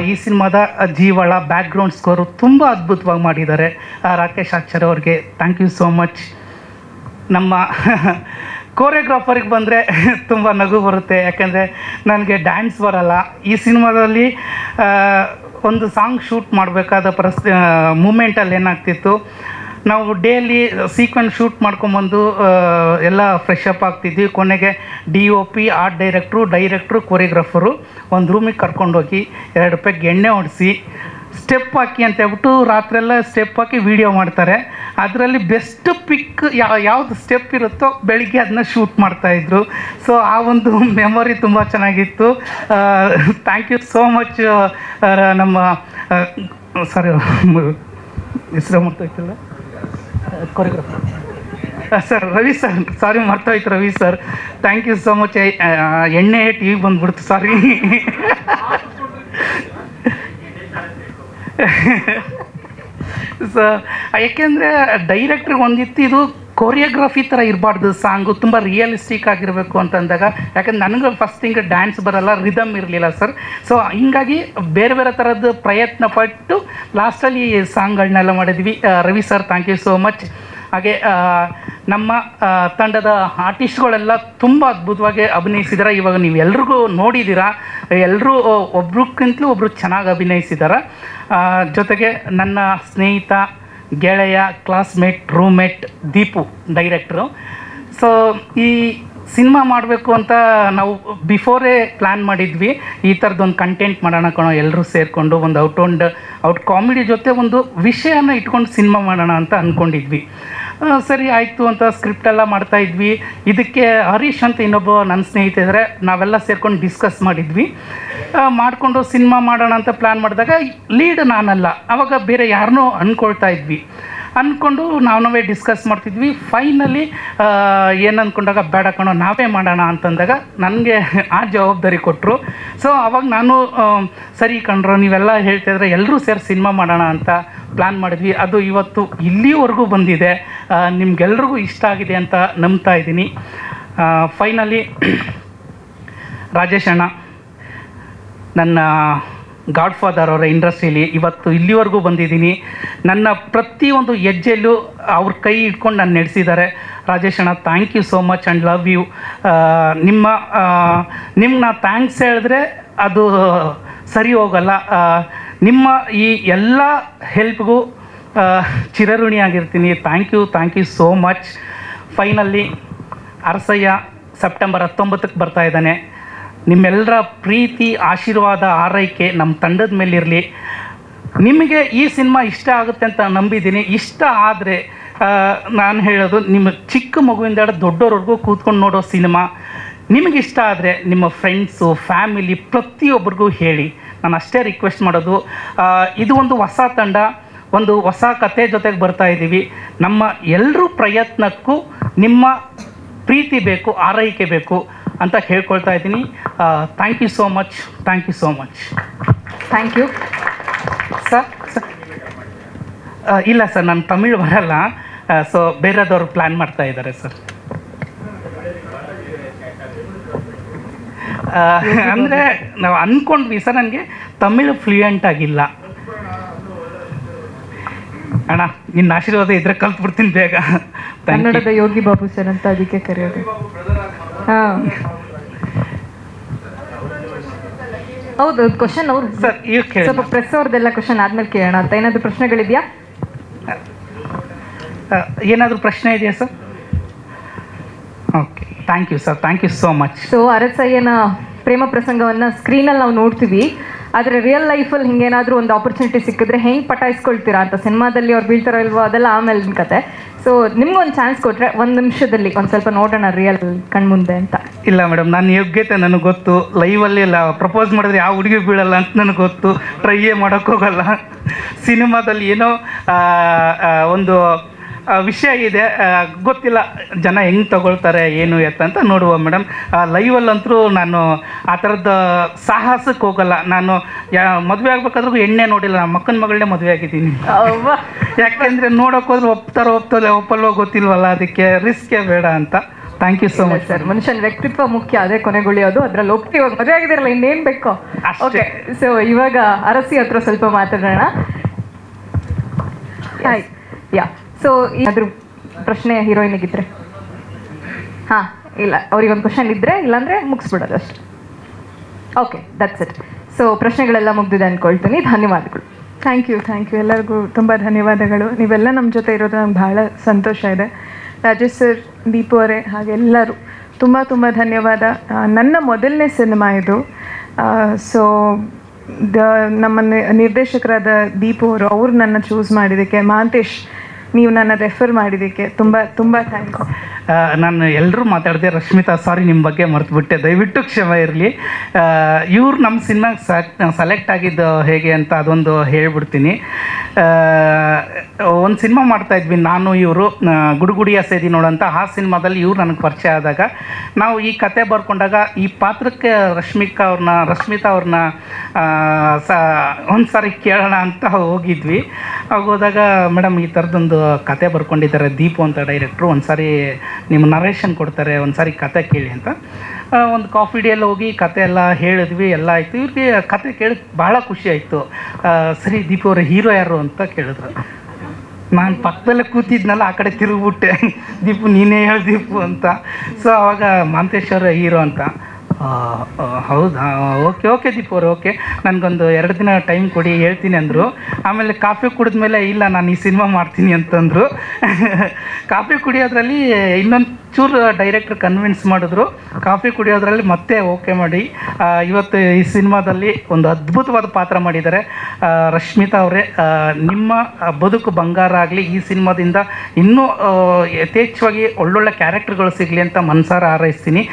ಈ ಸಿನಿಮಾದ ಜೀವಳ ಬ್ಯಾಕ್ಗ್ರೌಂಡ್ ಸ್ಕೋರು ತುಂಬ ಅದ್ಭುತವಾಗಿ ಮಾಡಿದ್ದಾರೆ. ರಾಕೇಶ್ ಆಚಾರ್ಯ ಅವ್ರಿಗೆ ಥ್ಯಾಂಕ್ ಯು ಸೋ ಮಚ್ ನಮ್ಮ ಕೋರಿಯೋಗ್ರಾಫರಿಗೆ ಬಂದರೆ ತುಂಬ ನಗು ಬರುತ್ತೆ. ಯಾಕೆಂದರೆ ನನಗೆ ಡ್ಯಾನ್ಸ್ ಬರಲ್ಲ. ಈ ಸಿನಿಮಾದಲ್ಲಿ ಒಂದು ಸಾಂಗ್ ಶೂಟ್ ಮಾಡಬೇಕಾದ ಪರಿಸ್ಥಿತಿ ಮೂಮೆಂಟಲ್ಲಿ ಏನಾಗ್ತಿತ್ತು? ನಾವು ಡೇಲಿ ಸೀಕ್ವೆನ್ಸ್ ಶೂಟ್ ಮಾಡ್ಕೊಂಬಂದು ಎಲ್ಲ ಫ್ರೆಶ್ ಅಪ್ ಆಗ್ತಿದ್ವಿ. ಕೊನೆಗೆ D O P art director director choreographer ಒಂದು ರೂಮಿಗೆ ಕರ್ಕೊಂಡೋಗಿ ಎರಡು ರೂಪಾಯಿಗೆ ಎಣ್ಣೆ ಹೊಡಿಸಿ ಸ್ಟೆಪ್ ಹಾಕಿ ಅಂತ ಹೇಳ್ಬಿಟ್ಟು ರಾತ್ರೆಲ್ಲ ಸ್ಟೆಪ್ ಹಾಕಿ ವೀಡಿಯೋ ಮಾಡ್ತಾರೆ. ಅದರಲ್ಲಿ ಬೆಸ್ಟ್ ಪಿಕ್ ಯಾವ ಯಾವ್ದು ಸ್ಟೆಪ್ ಇರುತ್ತೋ ಬೆಳಿಗ್ಗೆ ಅದನ್ನ ಶೂಟ್ ಮಾಡ್ತಾಯಿದ್ರು ಸೊ ಆ ಒಂದು ಮೆಮೊರಿ ತುಂಬ ಚೆನ್ನಾಗಿತ್ತು. ಥ್ಯಾಂಕ್ ಯು ಸೋ ಮಚ್ ನಮ್ಮ ಸಾರಿ [LAUGHS] ಹೆಸರು ಮರ್ತೋಯ್ತಲ್ಲ choreographer sir, Ravi sir, sorry ಮರ್ತೋಯ್ತು Ravi sir. Thank you so much ಎಣ್ಣೆ ಟಿ ವಿ ಬಂದ್ಬಿಡ್ತು, ಸಾರಿ. ಸೊ ಯಾಕೆಂದರೆ ಡೈರೆಕ್ಟ್ರಿಗೆ ಒಂದಿತ್ತು ಇದು ಕೊರಿಯೋಗ್ರಫಿ ಥರ ಇರಬಾರ್ದು ಸಾಂಗು ತುಂಬ ರಿಯಲಿಸ್ಟಿಕ್ ಆಗಿರಬೇಕು ಅಂತಂದಾಗ ಯಾಕಂದ್ರೆ ನನಗೆ ಫಸ್ಟ್ ಥಿಂಗ್ ಡ್ಯಾನ್ಸ್ ಬರಲ್ಲ ರಿದಮ್ ಇರಲಿಲ್ಲ ಸರ್ ಸೊ ಹಿಂಗಾಗಿ ಬೇರೆ ಬೇರೆ ಥರದ್ದು ಪ್ರಯತ್ನ ಪಟ್ಟು ಲಾಸ್ಟಲ್ಲಿ ಸಾಂಗ್ಗಳನ್ನೆಲ್ಲ ಮಾಡಿದ್ವಿ. Ravi sir thank you so much ಹಾಗೆ ನಮ್ಮ ತಂಡದ ಆರ್ಟಿಸ್ಟ್ಗಳೆಲ್ಲ ತುಂಬ ಅದ್ಭುತವಾಗಿ ಅಭಿನಯಿಸಿದ್ದಾರೆ ಇವಾಗ ನೀವು ಎಲ್ರಿಗೂ ನೋಡಿದ್ದೀರಾ ಎಲ್ಲರೂ ಒಬ್ರಿಗಿಂತಲೂ ಒಬ್ಬರು ಚೆನ್ನಾಗಿ ಅಭಿನಯಿಸಿದ್ದಾರೆ ಜೊತೆಗೆ ನನ್ನ ಸ್ನೇಹಿತ ಗೆಳೆಯ classmate roommate Deepu director so ಈ ಸಿನಿಮಾ ಮಾಡಬೇಕು ಅಂತ ನಾವು ಬಿಫೋರೇ ಪ್ಲ್ಯಾನ್ ಮಾಡಿದ್ವಿ. ಈ ಥರದ್ದೊಂದು ಕಂಟೆಂಟ್ ಮಾಡೋಣ ಕಣೋ ಎಲ್ಲರೂ ಸೇರಿಕೊಂಡು ಒಂದು ಔಟ್ ಆ್ಯಂಡ್ ಔಟ್ ಕಾಮಿಡಿ ಜೊತೆ ಒಂದು ವಿಷಯನ ಇಟ್ಕೊಂಡು ಸಿನಿಮಾ ಮಾಡೋಣ ಅಂತ ಅಂದ್ಕೊಂಡಿದ್ವಿ ಸರಿ ಆಯಿತು ಅಂತ ಸ್ಕ್ರಿಪ್ಟ್ ಎಲ್ಲ ಮಾಡ್ತಾ ಇದ್ವಿ. ಇದಕ್ಕೆ ಹರೀಶ್ ಅಂತ ಇನ್ನೊಬ್ಬ ನನ್ನ ಸ್ನೇಹಿತ ಇದ್ದರೆ ನಾವೆಲ್ಲ ಸೇರ್ಕೊಂಡು ಡಿಸ್ಕಸ್ ಮಾಡಿದ್ವಿ. ಮಾಡಿಕೊಂಡು ಸಿನಿಮಾ ಮಾಡೋಣ ಅಂತ ಪ್ಲ್ಯಾನ್ ಮಾಡಿದಾಗ ಲೀಡ್ ನಾನಲ್ಲ, ಅವಾಗ ಬೇರೆ ಯಾರನ್ನೂ ಅಂದ್ಕೊಳ್ತಾ ಇದ್ವಿ. ಅಂದ್ಕೊಂಡು ನಾವು ನಾವೇ ಡಿಸ್ಕಸ್ ಮಾಡ್ತಿದ್ವಿ. ಫೈನಲಿ ಏನು ಅಂದ್ಕೊಂಡಾಗ ಬೇಡ ಕಣೋ, ನಾವೇ ಮಾಡೋಣ ಅಂತಂದಾಗ ನನಗೆ ಆ ಜವಾಬ್ದಾರಿ ಕೊಟ್ಟರು ಸೊ ಅವಾಗ ನಾನು ಸರಿ ಕಣ್ರು, ನೀವೆಲ್ಲ ಹೇಳ್ತಿದ್ರೆ ಎಲ್ಲರೂ ಸೇರಿ ಸಿನಿಮಾ ಮಾಡೋಣ ಅಂತ ಪ್ಲ್ಯಾನ್ ಮಾಡಿದ್ವಿ. ಅದು ಇವತ್ತು ಇಲ್ಲಿವರೆಗೂ ಬಂದಿದೆ. ನಿಮ್ಗೆಲ್ರಿಗೂ ಇಷ್ಟ ಆಗಿದೆ ಅಂತ ನಂಬ್ತಾ ಇದ್ದೀನಿ. ಫೈನಲಿ [CLEARS THROAT] ರಾಜೇಶ್ ಅಣ್ಣ, ನನ್ನ ಗಾಡ್ ಫಾದರ್ ಅವರ ಇಂಡಸ್ಟ್ರೀಲಿ ಇವತ್ತು ಇಲ್ಲಿವರೆಗೂ ಬಂದಿದ್ದೀನಿ. ನನ್ನ ಪ್ರತಿಯೊಂದು ಹೆಜ್ಜೆಯಲ್ಲೂ ಅವ್ರ ಕೈ ಇಟ್ಕೊಂಡು ನಾನು ನಡೆಸಿದ್ದಾರೆ. ರಾಜೇಶ್ ಅಣ್ಣ thank you so much and love you ನಿಮ್ಮ ನಿಮ್ಗೆ ನಾ ಥ್ಯಾಂಕ್ಸ್ ಹೇಳಿದ್ರೆ ಅದು ಸರಿ ಹೋಗಲ್ಲ. ನಿಮ್ಮ ಈ ಎಲ್ಲ ಹೆಲ್ಪ್ಗೂ ಚಿರಋಣಿಯಾಗಿರ್ತೀನಿ thank you thank you so much finally Arasayya September ಹತ್ತೊಂಬತ್ತಕ್ಕೆ ಬರ್ತಾ ಇದ್ದಾನೆ. ನಿಮ್ಮೆಲ್ಲರ ಪ್ರೀತಿ, ಆಶೀರ್ವಾದ, ಆರೈಕೆ ನಮ್ಮ ತಂಡದ ಮೇಲಿರಲಿ. ನಿಮಗೆ ಈ ಸಿನಿಮಾ ಇಷ್ಟ ಆಗುತ್ತೆ ಅಂತ ನಂಬಿದ್ದೀನಿ. ಇಷ್ಟ ಆದರೆ ನಾನು ಹೇಳೋದು ನಿಮ್ಮ ಚಿಕ್ಕ ಮಗುವಿಂದ ಹಿಡಿದು ಕೂತ್ಕೊಂಡು ನೋಡೋ ಸಿನಿಮಾ, ನಿಮಗೆ ಇಷ್ಟ ಆದರೆ ನಿಮ್ಮ ಫ್ರೆಂಡ್ಸು ಫ್ಯಾಮಿಲಿ ಪ್ರತಿಯೊಬ್ಬರಿಗೂ ಹೇಳಿ. ನಾನು ಅಷ್ಟೇ ರಿಕ್ವೆಸ್ಟ್ ಮಾಡೋದು. ಇದು ಒಂದು ಹೊಸ ತಂಡ, ಒಂದು ಹೊಸ ಕತೆ ಜೊತೆಗೆ ಬರ್ತಾ ಇದ್ದೀವಿ ನಮ್ಮ ಎಲ್ಲರೂ ಪ್ರಯತ್ನಕ್ಕೂ ನಿಮ್ಮ ಪ್ರೀತಿ ಬೇಕು, ಆರೈಕೆ ಬೇಕು. ಅಂತ ಹೇಳ್ಕೊಳ್ತಾ ಇದ್ದೀನಿ. Thank you so much thank you so much thank you sir sir ಇಲ್ಲ ಸರ್ ನಾನು ತಮಿಳು ಬರಲ್ಲ. ಸೊ ಬೇರೆದವರು ಪ್ಲ್ಯಾನ್ ಮಾಡ್ತಾ ಇದ್ದಾರೆ ಸರ್ ಅಂದರೆ ನಾವು ಅಂದ್ಕೊಂಡ್ವಿ ಸರ್ ನನಗೆ ತಮಿಳು ಫ್ಲೂಯೆಂಟ್ ಆಗಿಲ್ಲ. ಅಣ್ಣ ನಿನ್ನ ಆಶೀರ್ವಾದ ಇದ್ರೆ ಕಲ್ತ್ಬಿಡ್ತೀನಿ ಬೇಗ. ಕನ್ನಡದ ಯೋಗಿ ಬಾಬು ಸರ್ ಅಂತ ಅದಕ್ಕೆ ಕರೆಯೋದು. ಹಾ. ಹೌದು ಕ್ವಶನ್ ಅವ್ರು ಸರ್ ಈಗ ಕೇಳಿ. ಸ್ವಲ್ಪ ಪ್ರೆಸ್ ಅವ್ರದ್ದೆಲ್ಲ ಕ್ವಶನ್ ಆದ್ಮೇಲೆ ಕೇಳೋಣ ಅಂತ. ಏನಾದರೂ ಪ್ರಶ್ನೆಗಳಿದೆಯಾ? ಏನಾದರೂ ಪ್ರಶ್ನೆ ಇದೆಯಾ sir? Okay thank you sir thank you so much so ಅರಸಯ್ಯನ ಪ್ರೇಮ ಪ್ರಸಂಗವನ್ನ ಸ್ಕ್ರೀನಲ್ಲಿ ನಾವು ನೋಡ್ತೀವಿ. ಆದರೆ ರಿಯಲ್ ಲೈಫಲ್ಲಿ ಹಿಂಗೇನಾದರೂ ಒಂದು ಆಪರ್ಚುನಿಟಿ ಸಿಕ್ಕಿದ್ರೆ ಹೆಂಗೆ ಪಟಾಯಿಸ್ಕೊಳ್ತೀರಾ? ಅಂತ ಸಿನಿಮಾದಲ್ಲಿ ಅವ್ರು ಬೀಳ್ತಾರೋ ಇಲ್ವೋ ಅದೆಲ್ಲ ಆಮೇಲೆ ಕತೆ. ಸೊ ನಿಮ್ಗೊಂದು ಚಾನ್ಸ್ ಕೊಟ್ಟರೆ ಒಂದು ನಿಮಿಷದಲ್ಲಿ ಒಂದು ಸ್ವಲ್ಪ ನೋಡೋಣ ರಿಯಲ್ ಕಣ್ಮುಂದೆ ಅಂತ. ಇಲ್ಲ ಮೇಡಮ್ ನನ್ನ ಯೋಗ್ಯತೆ ನನಗೆ ಗೊತ್ತು. ಲೈವಲ್ಲಿ ಎಲ್ಲ ಪ್ರಪೋಸ್ ಮಾಡಿದ್ರೆ ಯಾವ ಹುಡುಗಿ ಬೀಳಲ್ಲ ಅಂತ ನನಗೆ ಗೊತ್ತು. ಟ್ರೈಯೇ ಮಾಡೋಕ್ಕೋಗಲ್ಲ ಸಿನಿಮಾದಲ್ಲಿ ಏನೋ ಒಂದು ವಿಷಯ ಇದೆ. ಗೊತ್ತಿಲ್ಲ ಜನ ಹೆಂಗೆ ತಗೊಳ್ತಾರೆ ಏನು ಎತ್ತ ಅಂತ ನೋಡುವ ಮೇಡಮ್. ಲೈವಲ್ಲಂತರೂ ನಾನು ಆ ಥರದ ಸಾಹಸಕ್ಕೆ ಹೋಗಲ್ಲ. ನಾನು ಯಾ ಮದುವೆ ಆಗ್ಬೇಕಾದ್ರೂ ಎಣ್ಣೆ ನೋಡಿಲ್ಲ. ನಮ್ಮ ಮಕ್ಕನ ಮಗಳನ್ನೇ ಮದುವೆ ಆಗಿದ್ದೀನಿ. ಯಾಕೆಂದರೆ ನೋಡೋಕೆ ಹೋದ್ರೆ ಒಪ್ತಾರೋ ಒಪ್ತಲ್ಲ ಒಪ್ಪಲ್ವೋ ಗೊತ್ತಿಲ್ವಲ್ಲ ಅದಕ್ಕೆ ರಿಸ್ಕೇ ಬೇಡ ಅಂತ. Thank you so much sir. ಮನುಷ್ಯನ ವ್ಯಕ್ತಿತ್ವ ಮುಖ್ಯ ಅದೇ ಕೊನೆಗೊಳಿಯೋದು ಅದ್ರಲ್ಲಿ ಒಪ್ಪಿ ಇವಾಗ ಮದುವೆ ಆಗಿದಿರಲ್ಲ ಇನ್ನೇನು ಬೇಕು. ಓಕೆ ಸೊ ಇವಾಗ ಅರಸಿ ಹತ್ರ ಸ್ವಲ್ಪ ಮಾತಾಡೋಣ. ಹಾಯ್ ಯಾ ಸೊ ಏನಾದ್ರು ಪ್ರಶ್ನೆ ಹೀರೋಯಿನಿಗಿದ್ರೆ? ಹಾ, ಇಲ್ಲ ಅವ್ರಿಗೆ ಒಂದು ಕ್ವಶನ್ ಇದ್ರೆ ಇಲ್ಲಾಂದ್ರೆ ಮುಗಿಸ್ಬಿಡೋದು ಅಷ್ಟೇ. ಓಕೆ ದಟ್ಸ್ ಇಟ್ ಸೊ ಪ್ರಶ್ನೆಗಳೆಲ್ಲ ಮುಗ್ದಿದೆ ಅನ್ಕೊಳ್ತೀನಿ. ಧನ್ಯವಾದಗಳು. ಥ್ಯಾಂಕ್ ಯು ಥ್ಯಾಂಕ್ ಯು ಎಲ್ಲರಿಗೂ ತುಂಬ ಧನ್ಯವಾದಗಳು. ನೀವೆಲ್ಲ ನಮ್ಮ ಜೊತೆ ಇರೋದು ನಂಗೆ ಬಹಳ ಸಂತೋಷ ಇದೆ. ರಾಜೇಶ್ ಸರ್ ದೀಪು ಅವರೇ ಹಾಗೆಲ್ಲರೂ ತುಂಬ ತುಂಬ ಧನ್ಯವಾದ. ನನ್ನ ಮೊದಲನೇ ಸಿನಿಮಾ ಇದು. ಸೊ ದ, ನಮ್ಮ ನಿರ್ದೇಶಕರಾದ ದೀಪು ಅವರು, ಅವ್ರು ನನ್ನ ಚೂಸ್ ಮಾಡಿದ್ದಕ್ಕೆ ಮಹಾಂತೇಶ್ ನೀವು ನನ್ನ ರೆಫರ್ ಮಾಡಿದ್ದಕ್ಕೆ ತುಂಬ ತುಂಬ ಥ್ಯಾಂಕ್ಸ್ ನಾನು ಎಲ್ಲರೂ ಮಾತಾಡಿದೆ, ರಶ್ಮಿತಾ ಸಾರಿ ನಿಮ್ಮ ಬಗ್ಗೆ ಮರೆತುಬಿಟ್ಟೆ ದಯವಿಟ್ಟು ಕ್ಷಮೆ ಇರಲಿ. ಇವ್ರು ನಮ್ಮ ಸಿನಿಮಾಗೆ ಸೆಲೆಕ್ಟ್ ಆಗಿದ್ದು ಹೇಗೆ ಅಂತ ಅದೊಂದು ಹೇಳ್ಬಿಡ್ತೀನಿ. ಒಂದು ಸಿನಿಮಾ ಮಾಡ್ತಾ ಇದ್ವಿ ನಾನು, ಇವರು ಗುಡುಗುಡಿಯ ಸೇದಿ ನೋಡೋಂಥ ಆ ಸಿನಿಮಾದಲ್ಲಿ ಇವ್ರು ನನಗೆ ಪರಿಚಯ ಆದಾಗ ನಾವು ಈ ಕತೆ ಬರ್ಕೊಂಡಾಗ ಈ ಪಾತ್ರಕ್ಕೆ ರಶ್ಮಿಕಾ ಅವ್ರನ್ನ ರಶ್ಮಿತಾ ಅವ್ರನ್ನ ಸ ಒಂದು ಸಾರಿ ಕೇಳೋಣ ಅಂತ ಹೋಗಿದ್ವಿ. ಹೋಗೋದಾಗ ಮೇಡಮ್ ಈ ಥರದ್ದೊಂದು ಕತೆ ಬರ್ಕೊಂಡಿದ್ದಾರೆ, ದೀಪು ಅಂತ ಡೈರೆಕ್ಟ್ರು ಒಂದು ಸಾರಿ ನಿಮ್ಮ ನರೇಷನ್ ಕೊಡ್ತಾರೆ ಒಂದು ಸಾರಿ ಕತೆ ಕೇಳಿ ಅಂತ. ಒಂದು ಕಾಫಿ ಡೇಯಲ್ಲಿ ಹೋಗಿ ಕತೆ ಎಲ್ಲ ಹೇಳಿದ್ವಿ, ಎಲ್ಲ ಆಯಿತು. ಇವ್ರಿಗೆ ಕತೆ ಕೇಳಿ ಭಾಳ ಖುಷಿ ಆಯಿತು. ಸರಿ, ದೀಪ ಅವರ ಹೀರೋ ಯಾರು ಅಂತ ಕೇಳಿದ್ರು. ನಾನು ಪಕ್ಕದಲ್ಲೇ ಕೂತಿದ್ನಲ್ಲ, ಆ ಕಡೆ ತಿರುಗಿಬಿಟ್ಟೆ. ದೀಪು, ನೀನೇ ಹೇಳಿ ದೀಪು ಅಂತ. ಸೊ ಅವಾಗ ಮಾಂತೇಶ್ವರ ಹೀರೋ ಅಂತ. ಹೌದಾ ಓಕೆ ಓಕೆ ದೀಪ್ ಅವ್ರು ಓಕೆ ನನಗೊಂದು ಎರಡು ದಿನ ಟೈಮ್ ಕೊಡಿ, ಹೇಳ್ತೀನಿ ಅಂದರು. ಆಮೇಲೆ ಕಾಫಿ ಕುಡಿದ್ಮೇಲೆ, ಇಲ್ಲ, ನಾನು ಈ ಸಿನಿಮಾ ಮಾಡ್ತೀನಿ ಅಂತಂದರು. [LAUGHS] ಕಾಫಿ ಕುಡಿಯೋದ್ರಲ್ಲಿ ಇನ್ನೊಂದು ಚೂರು ಡೈರೆಕ್ಟ್ರ್ ಕನ್ವಿನ್ಸ್ ಮಾಡಿದ್ರು. ಕಾಫಿ ಕುಡಿಯೋದ್ರಲ್ಲಿ ಮತ್ತೆ ಓಕೆ ಮಾಡಿ. ಇವತ್ತು ಈ ಸಿನಿಮಾದಲ್ಲಿ ಒಂದು ಅದ್ಭುತವಾದ ಪಾತ್ರ ಮಾಡಿದ್ದಾರೆ. ರಶ್ಮಿತಾ ಅವರೇ ನಿಮ್ಮ ಬದುಕು ಬಂಗಾರ ಆಗಲಿ, ಈ ಸಿನಿಮಾದಿಂದ ಇನ್ನೂ ಯಥೇಚ್ಛವಾಗಿ ಒಳ್ಳೊಳ್ಳೆ ಕ್ಯಾರೆಕ್ಟರ್ಗಳು ಸಿಗಲಿ ಅಂತ ಮನ್ಸಾರ ಹಾರೈಸ್ತೀನಿ.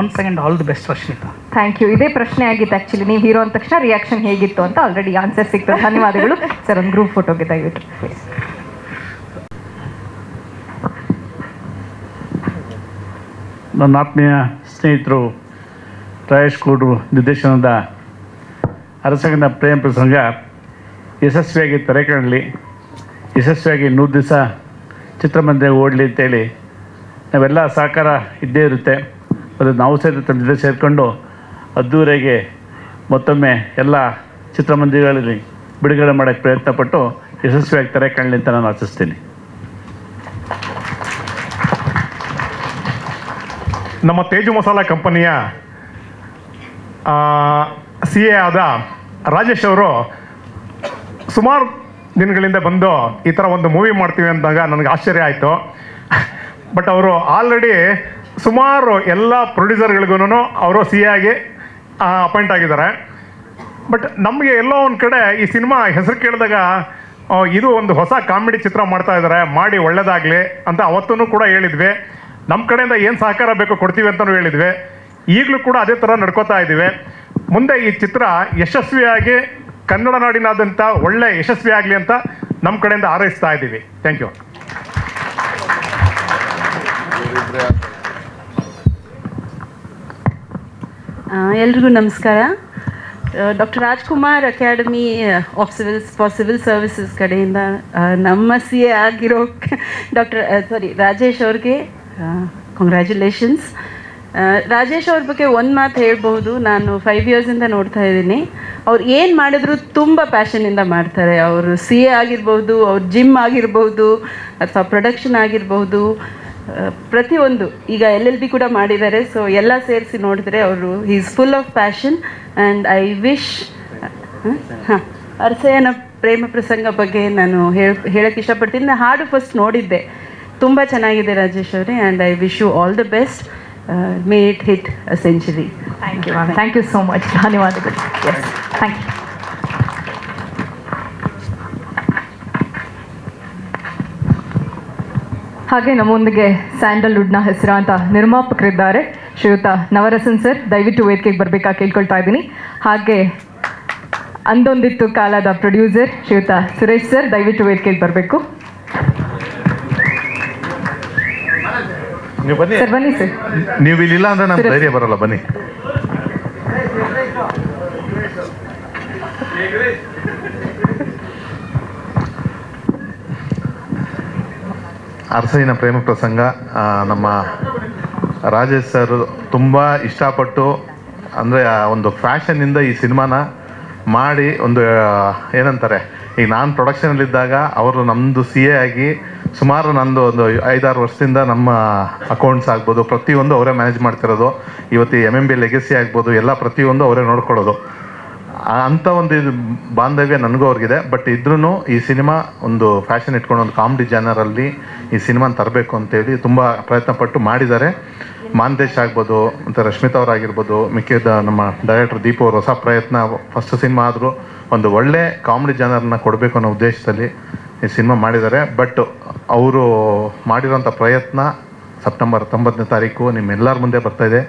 One second all the best Rashmita. Thank you ಇದೇ ಪ್ರಶ್ನೆ ಆಗಿತ್ತು ಆ್ಯಕ್ಚುಲಿ ನೀವು ಹೀರೋ ಅಂದ ತಕ್ಷಣ ರಿಯಾಕ್ಷನ್ ಹೇಗಿತ್ತು ಅಂತ ಆಲ್ರೆಡಿ ಆನ್ಸರ್ ಸಿಗ್ತದೆ. ಧನ್ಯವಾದಗಳು. ಸರ್, ಒಂದು ಗ್ರೂಪ್ ಫೋಟೋಗೆ ದಯವಿಟ್ಟು. ನನ್ನ ಆತ್ಮೀಯ ಸ್ನೇಹಿತರು ರಾಯೇಶ್ ಕೂಡ್ರು ನಿರ್ದೇಶನದ ಅರಸಂಗನ ಪ್ರೇಮ ಪ್ರಸಂಗ ಯಶಸ್ವಿಯಾಗಿ ತೆರೆ ಕಾಣಲಿ, ಯಶಸ್ವಿಯಾಗಿ ನೂರು ದಿವಸ ಚಿತ್ರಮಂದಿರ ಓಡಲಿ ಅಂತೇಳಿ ನಾವೆಲ್ಲ ಸಹಕಾರ ಇದ್ದೇ ಇರುತ್ತೆ. ಅದು ನಾವು ಸಹಿತ ತಮ್ಮ ಜೊತೆ ಸೇರಿಕೊಂಡು ಅದ್ದೂರಿಗೆ ಮತ್ತೊಮ್ಮೆ ಎಲ್ಲ ಚಿತ್ರಮಂದಿರಗಳಲ್ಲಿ ಬಿಡುಗಡೆ ಮಾಡೋಕ್ಕೆ ಪ್ರಯತ್ನಪಟ್ಟು ಯಶಸ್ವಿಯಾಗಿ ತೆರೆ ಕಾಣಲಿ ಅಂತ ನಾನು ಆಶಿಸ್ತೀನಿ. ನಮ್ಮ ತೇಜು ಮಸಾಲ ಕಂಪನಿಯ ಸಿ ಎ ಆದ ರಾಜೇಶ್ ಅವರು ಸುಮಾರು ದಿನಗಳಿಂದ ಬಂದು ಈ ಥರ ಒಂದು ಮೂವಿ ಮಾಡ್ತೀವಿ ಅಂದಾಗ ನನಗೆ ಆಶ್ಚರ್ಯ ಆಯಿತು. ಬಟ್ ಅವರು ಆಲ್ರೆಡಿ ಸುಮಾರು ಎಲ್ಲ ಪ್ರೊಡ್ಯೂಸರ್ಗಳಿಗೂ ಅವರು ಸಿ ಎ ಆಗಿ ಅಪಾಯಿಂಟ್ ಆಗಿದ್ದಾರೆ. ಬಟ್ ನಮಗೆ ಎಲ್ಲೋ ಒಂದು ಕಡೆ ಈ ಸಿನಿಮಾ ಹೆಸರು ಕೇಳಿದಾಗ ಇದು ಒಂದು ಹೊಸ ಕಾಮಿಡಿ ಚಿತ್ರ ಮಾಡ್ತಾ ಇದ್ದಾರೆ, ಮಾಡಿ ಒಳ್ಳೇದಾಗಲಿ ಅಂತ ಅವತ್ತೂ ಕೂಡ ಹೇಳಿದ್ವಿ. ನಮ್ಮ ಕಡೆಯಿಂದ ಏನು ಸಹಕಾರ ಬೇಕು ಕೊಡ್ತೀವಿ ಅಂತಲೂ ಹೇಳಿದ್ವಿ. ಈಗಲೂ ಕೂಡ ಅದೇ ಥರ ನಡ್ಕೋತಾ ಇದ್ದೀವಿ ಮುಂದೆ ಈ ಚಿತ್ರ ಯಶಸ್ವಿಯಾಗಿ ಕನ್ನಡ ನಾಡಿನಾದಂಥ ಒಳ್ಳೆ ಯಶಸ್ವಿ ಆಗಲಿ ಅಂತ ನಮ್ಮ ಕಡೆಯಿಂದ ಹಾರೈಸ್ತಾ ಇದ್ದೀವಿ ಥ್ಯಾಂಕ್ ಯು ಎಲ್ರಿಗೂ ನಮಸ್ಕಾರ. Doctor Rajkumar academy of civil for civil services ಕಡೆಯಿಂದ ನಮ್ಮ ಸಿ ಎ ಆಗಿರೋ ಡಾಕ್ಟರ್ ಸಾರಿ ರಾಜೇಶ್ ಅವ್ರಿಗೆ ಕಂಗ್ರ್ಯಾಚುಲೇಷನ್ಸ್ ರಾಜೇಶ್ ಅವ್ರ ಬಗ್ಗೆ ಒಂದು ಮಾತು ಹೇಳ್ಬಹುದು. ನಾನು ಫೈವ್ ಇಯರ್ಸಿಂದ ನೋಡ್ತಾ ಇದ್ದೀನಿ. ಅವ್ರು ಏನು ಮಾಡಿದ್ರು ತುಂಬ ಪ್ಯಾಷನಿಂದ ಮಾಡ್ತಾರೆ. ಅವರು ಸಿ ಎ ಆಗಿರ್ಬೋದು ಅವ್ರ ಜಿಮ್ ಆಗಿರ್ಬೋದು ಅಥವಾ ಪ್ರೊಡಕ್ಷನ್ ಆಗಿರ್ಬೋದು ಪ್ರತಿಯೊಂದು. ಈಗ ಎಲ್ ಎಲ್ ಬಿ ಕೂಡ ಮಾಡಿದ್ದಾರೆ. ಸೊ ಎಲ್ಲ ಸೇರಿಸಿ ನೋಡಿದ್ರೆ ಅವರು is full of passion and I wish ಹಾಂ ಅರ್ಸೆಯನ ಪ್ರೇಮ ಪ್ರಸಂಗ ಬಗ್ಗೆ ನಾನು ಹೇಳ ಹೇಳಕ್ಕೆ ಇಷ್ಟಪಡ್ತೀನಿ. ಹಾಡು ಫಸ್ಟ್ ನೋಡಿದ್ದೆ. ತುಂಬ ಚೆನ್ನಾಗಿದೆ ರಾಜೇಶ್ ಅವರೇ and I wish you all the best may it hit a century thank you thank you so much ಧನ್ಯವಾದಗಳು ಎಸ್ ಥ್ಯಾಂಕ್ ಯು ಹಾಗೆ ನಮ್ಮೊಂದಿಗೆ ಸ್ಯಾಂಡಲ್ವುಡ್ನ ಹೆಸರಾಂತ ನಿರ್ಮಾಪಕರಿದ್ದಾರೆ ಶ್ರೀಯುತ ನವರಸನ್ ಸರ್. ದಯವಿಟ್ಟು ವೇದಿಕೆಗೆ ಬರಬೇಕಾ ಕೇಳ್ಕೊಳ್ತಾ ಇದ್ದೀನಿ. ಹಾಗೆ ಅಂದೊಂದಿತ್ತು ಕಾಲದ ಪ್ರೊಡ್ಯೂಸರ್ ಶ್ರೀಯುತ ಸುರೇಶ್ ಸರ್. ದಯವಿಟ್ಟು ವೇದಿಕೆಗೆ ಬರಬೇಕು. ನೀವು ಬನ್ನಿ. ಸರ್ ಬನ್ನಿ ಸರ್. ನೀವು ಇಲ್ಲಿಲ್ಲ ಅಂದ್ರೆ ನಮ್ಗೆ ಧೈರ್ಯ ಬರಲ್ಲ ಬನ್ನಿ. ಅರಸೈನ ಪ್ರೇಮ ಪ್ರಸಂಗ ನಮ್ಮ ರಾಜೇಶ್ ಸರ್ ತುಂಬ ಇಷ್ಟಪಟ್ಟು ಅಂದರೆ ಒಂದು ಫ್ಯಾಷನ್ನಿಂದ ಈ ಸಿನಿಮಾನ ಮಾಡಿ ಒಂದು ಏನಂತಾರೆ ಈಗ ನಾನು ಪ್ರೊಡಕ್ಷನಲ್ಲಿದ್ದಾಗ ಅವರು ನಮ್ಮದು ಸಿ ಎ ಆಗಿ ಸುಮಾರು ನಂದು ಒಂದು ಐದಾರು ವರ್ಷದಿಂದ ನಮ್ಮ ಅಕೌಂಟ್ಸ್ ಆಗ್ಬೋದು, ಪ್ರತಿಯೊಂದು ಅವರೇ ಮ್ಯಾನೇಜ್ ಮಾಡ್ತಿರೋದು. ಇವತ್ತು ಎಂ ಎಂ ಬಿ ಲೆಗಸಿ ಆಗ್ಬೋದು, ಎಲ್ಲ ಪ್ರತಿಯೊಂದು ಅವರೇ ನೋಡ್ಕೊಳ್ಳೋದು. ಅಂಥ ಒಂದು ಇದು ಬಾಂಧವ್ಯ ನನಗೂ ಅವ್ರಿಗಿದೆ. ಬಟ್ ಇದ್ರೂ ಈ ಸಿನಿಮಾ ಒಂದು ಫ್ಯಾಷನ್ ಇಟ್ಕೊಂಡು ಒಂದು ಕಾಮಿಡಿ ಜಾನರಲ್ಲಿ ಈ ಸಿನಿಮಾನ ತರಬೇಕು ಅಂತೇಳಿ ತುಂಬ ಪ್ರಯತ್ನ ಪಟ್ಟು ಮಾಡಿದ್ದಾರೆ. ಮಾಂದೇಶ್ ಆಗ್ಬೋದು, ಮತ್ತು ರಶ್ಮಿತಾ ಅವರಾಗಿರ್ಬೋದು, ಮಿಕ್ಕಿದ ನಮ್ಮ ಡೈರೆಕ್ಟರ್ ದೀಪ ಅವರು ಹೊಸ ಪ್ರಯತ್ನ ಫಸ್ಟ್ ಸಿನಿಮಾ ಆದರೂ ಒಂದು ಒಳ್ಳೆ ಕಾಮಿಡಿ ಜಾನರ್ನ ಕೊಡಬೇಕು ಅನ್ನೋ ಉದ್ದೇಶದಲ್ಲಿ ಈ ಸಿನಿಮಾ ಮಾಡಿದ್ದಾರೆ. ಬಟ್ ಅವರು ಮಾಡಿರೋಂಥ ಪ್ರಯತ್ನ ಸೆಪ್ಟೆಂಬರ್ ಹತ್ತೊಂಬತ್ತನೇ ತಾರೀಕು ನಿಮ್ಮೆಲ್ಲರ ಮುಂದೆ ಬರ್ತಾ ಇದೆ.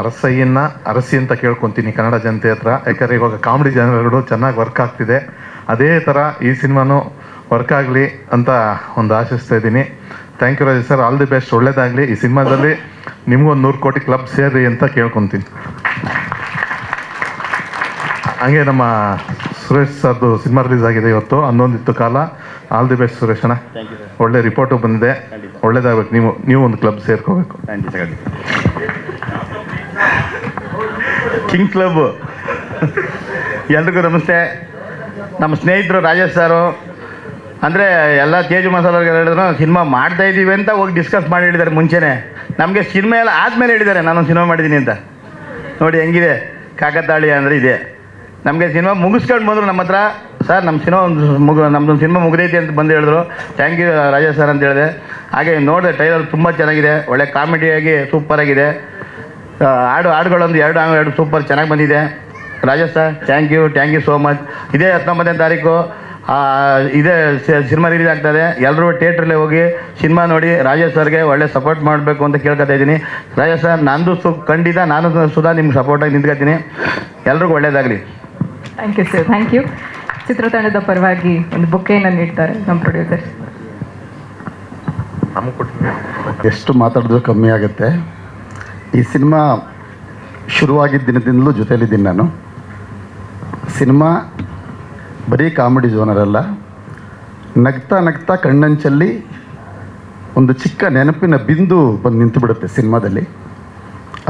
ಅರಸಯ್ಯನ್ನ ಅರಸಿ ಅಂತ ಕೇಳ್ಕೊತೀನಿ ಕನ್ನಡ ಜನತೆ ಹತ್ರ. ಯಾಕಂದರೆ ಇವಾಗ ಕಾಮಿಡಿ ಜನರುಗಳು ಚೆನ್ನಾಗಿ ವರ್ಕ್ ಆಗ್ತಿದೆ. ಅದೇ ಥರ ಈ ಸಿನಿಮಾನು ವರ್ಕ್ ಆಗಲಿ ಅಂತ ಒಂದು ಆಶಿಸ್ತಾ ಇದ್ದೀನಿ. Thank you Rajesh sir all the best ಒಳ್ಳೇದಾಗಲಿ. ಈ ಸಿನಿಮಾದಲ್ಲಿ ನಿಮಗೊಂದು ನೂರು ಕೋಟಿ ಕ್ಲಬ್ ಸೇರಿ ಅಂತ ಕೇಳ್ಕೊತೀನಿ. ಹಂಗೆ ನಮ್ಮ ಸುರೇಶ್ ಸರ್ದು ಸಿನಿಮಾ ರಿಲೀಸ್ ಆಗಿದೆ ಇವತ್ತು. ಹನ್ನೊಂದಿತ್ತು ಕಾಲ. ಆಲ್ ದಿ ಬೆಸ್ಟ್ ಸುರೇಶ್ ಅಣ್ಣ. ಒಳ್ಳೆ ರಿಪೋರ್ಟು ಬಂದಿದೆ. ಒಳ್ಳೇದಾಗಬೇಕು. ನೀವು ನೀವು ಒಂದು ಕ್ಲಬ್ ಸೇರ್ಕೋಬೇಕು. ಕಿಂಗ್ ಕ್ಲಬ್ ಎಲ್ರಿಗೂ ನಮಸ್ತೆ. ನಮ್ಮ ಸ್ನೇಹಿತರು ರಾಜೇಶ್ ಸಾರು. ಅಂದರೆ ಎಲ್ಲ ತೇಜು ಮಸಾಲವ್ರಿಗೆ ಹೇಳಿದ್ರು ಸಿನಿಮಾ ಮಾಡ್ತಾ ಇದ್ದೀವಿ ಅಂತ ಹೋಗಿ ಡಿಸ್ಕಸ್ ಮಾಡಿ ಹೇಳಿದ್ದಾರೆ ಮುಂಚೆನೇ. ನಮಗೆ ಸಿನಿಮಾ ಎಲ್ಲ ಆದಮೇಲೆ ಹೇಳಿದ್ದಾರೆ. ನಾನು ಸಿನಿಮಾ ಮಾಡಿದ್ದೀನಿ ಅಂತ. ನೋಡಿ ಹೆಂಗಿದೆ? ಕಾಕತಾಳಿ ಅಂದರೆ ಇದೆ. ನಮಗೆ ಸಿನಿಮಾ ಮುಗಿಸ್ಕೊಂಡು ಬಂದರು ನಮ್ಮ ಹತ್ರ. ಸರ್ ನಮ್ಮ ಸಿನಿಮಾ ಒಂದು ಮುಗು ನಮ್ಮದೊಂದು ಸಿನಿಮಾ ಮುಗಿದೈತಿ ಅಂತ ಬಂದು ಹೇಳಿದ್ರು. ಥ್ಯಾಂಕ್ ಯು ರಾಜೇಶ್ ಸರ್ ಅಂತ ಹೇಳಿದೆ. ಹಾಗೆ ನೋಡಿದೆ ಟೈಲರ್ ತುಂಬ ಚೆನ್ನಾಗಿದೆ. ಒಳ್ಳೆ ಕಾಮಿಡಿಯಾಗಿ ಸೂಪರಾಗಿದೆ ಹಾಡು, ಹಾಡುಗಳೊಂದು ಎರಡು ಎರಡು ಸೂಪರ್ ಚೆನ್ನಾಗಿ ಬಂದಿದೆ. Rajesh sir thank you thank you so much ಇದೇ ಹತ್ತೊಂಬತ್ತನೇ ತಾರೀಕು. ಇದೇ ಸಿನಿಮಾ ರಿಲೀಸ್ ಆಗ್ತದೆ ಎಲ್ಲರೂ ಥಿಯೇಟ್ರಲ್ಲೇ ಹೋಗಿ ಸಿನಿಮಾ ನೋಡಿ ರಾಜೇಶ್ ಸರ್ಗೆ ಒಳ್ಳೆ ಸಪೋರ್ಟ್ ಮಾಡಬೇಕು ಅಂತ ಕೇಳ್ಕೊತಾ ಇದ್ದೀನಿ. ರಾಜೇಶ್ ಸರ್ ನಂದು ಸು, ಖಂಡಿತ ನಾನು ಸುಧಾ ನಿಮ್ಗೆ ಸಪೋರ್ಟಾಗಿ ನಿಂತ್ಕೊತೀನಿ. ಎಲ್ರಿಗೂ ಒಳ್ಳೇದಾಗಲಿ. Thank you sir thank you ಚಿತ್ರತಂಡದ ಪರವಾಗಿ ಒಂದು ಬುಕ್ಕೇನ ನೀಡ್ತಾರೆ ನಮ್ಮ ಪ್ರೊಡ್ಯೂಸರ್ ಎಷ್ಟು ಮಾತಾಡಿದ್ರು ಕಮ್ಮಿ ಆಗುತ್ತೆ. ಈ ಸಿನಿಮಾ ಶುರುವಾಗಿದ್ದ ದಿನದಿಂದಲೂ ಜೊತೆಯಲ್ಲಿದ್ದೀನಿ ನಾನು. ಸಿನಿಮಾ ಬರೀ ಕಾಮಿಡಿ ಜೋನರ್ ಅಲ್ಲ ನಗ್ತಾ ನಗ್ತಾ ಕಣ್ಣಂಚಲ್ಲಿ ಒಂದು ಚಿಕ್ಕ ನೆನಪಿನ ಬಿಂದು ಬಂದು ನಿಂತು ಬಿಡುತ್ತೆ ಸಿನಿಮಾದಲ್ಲಿ.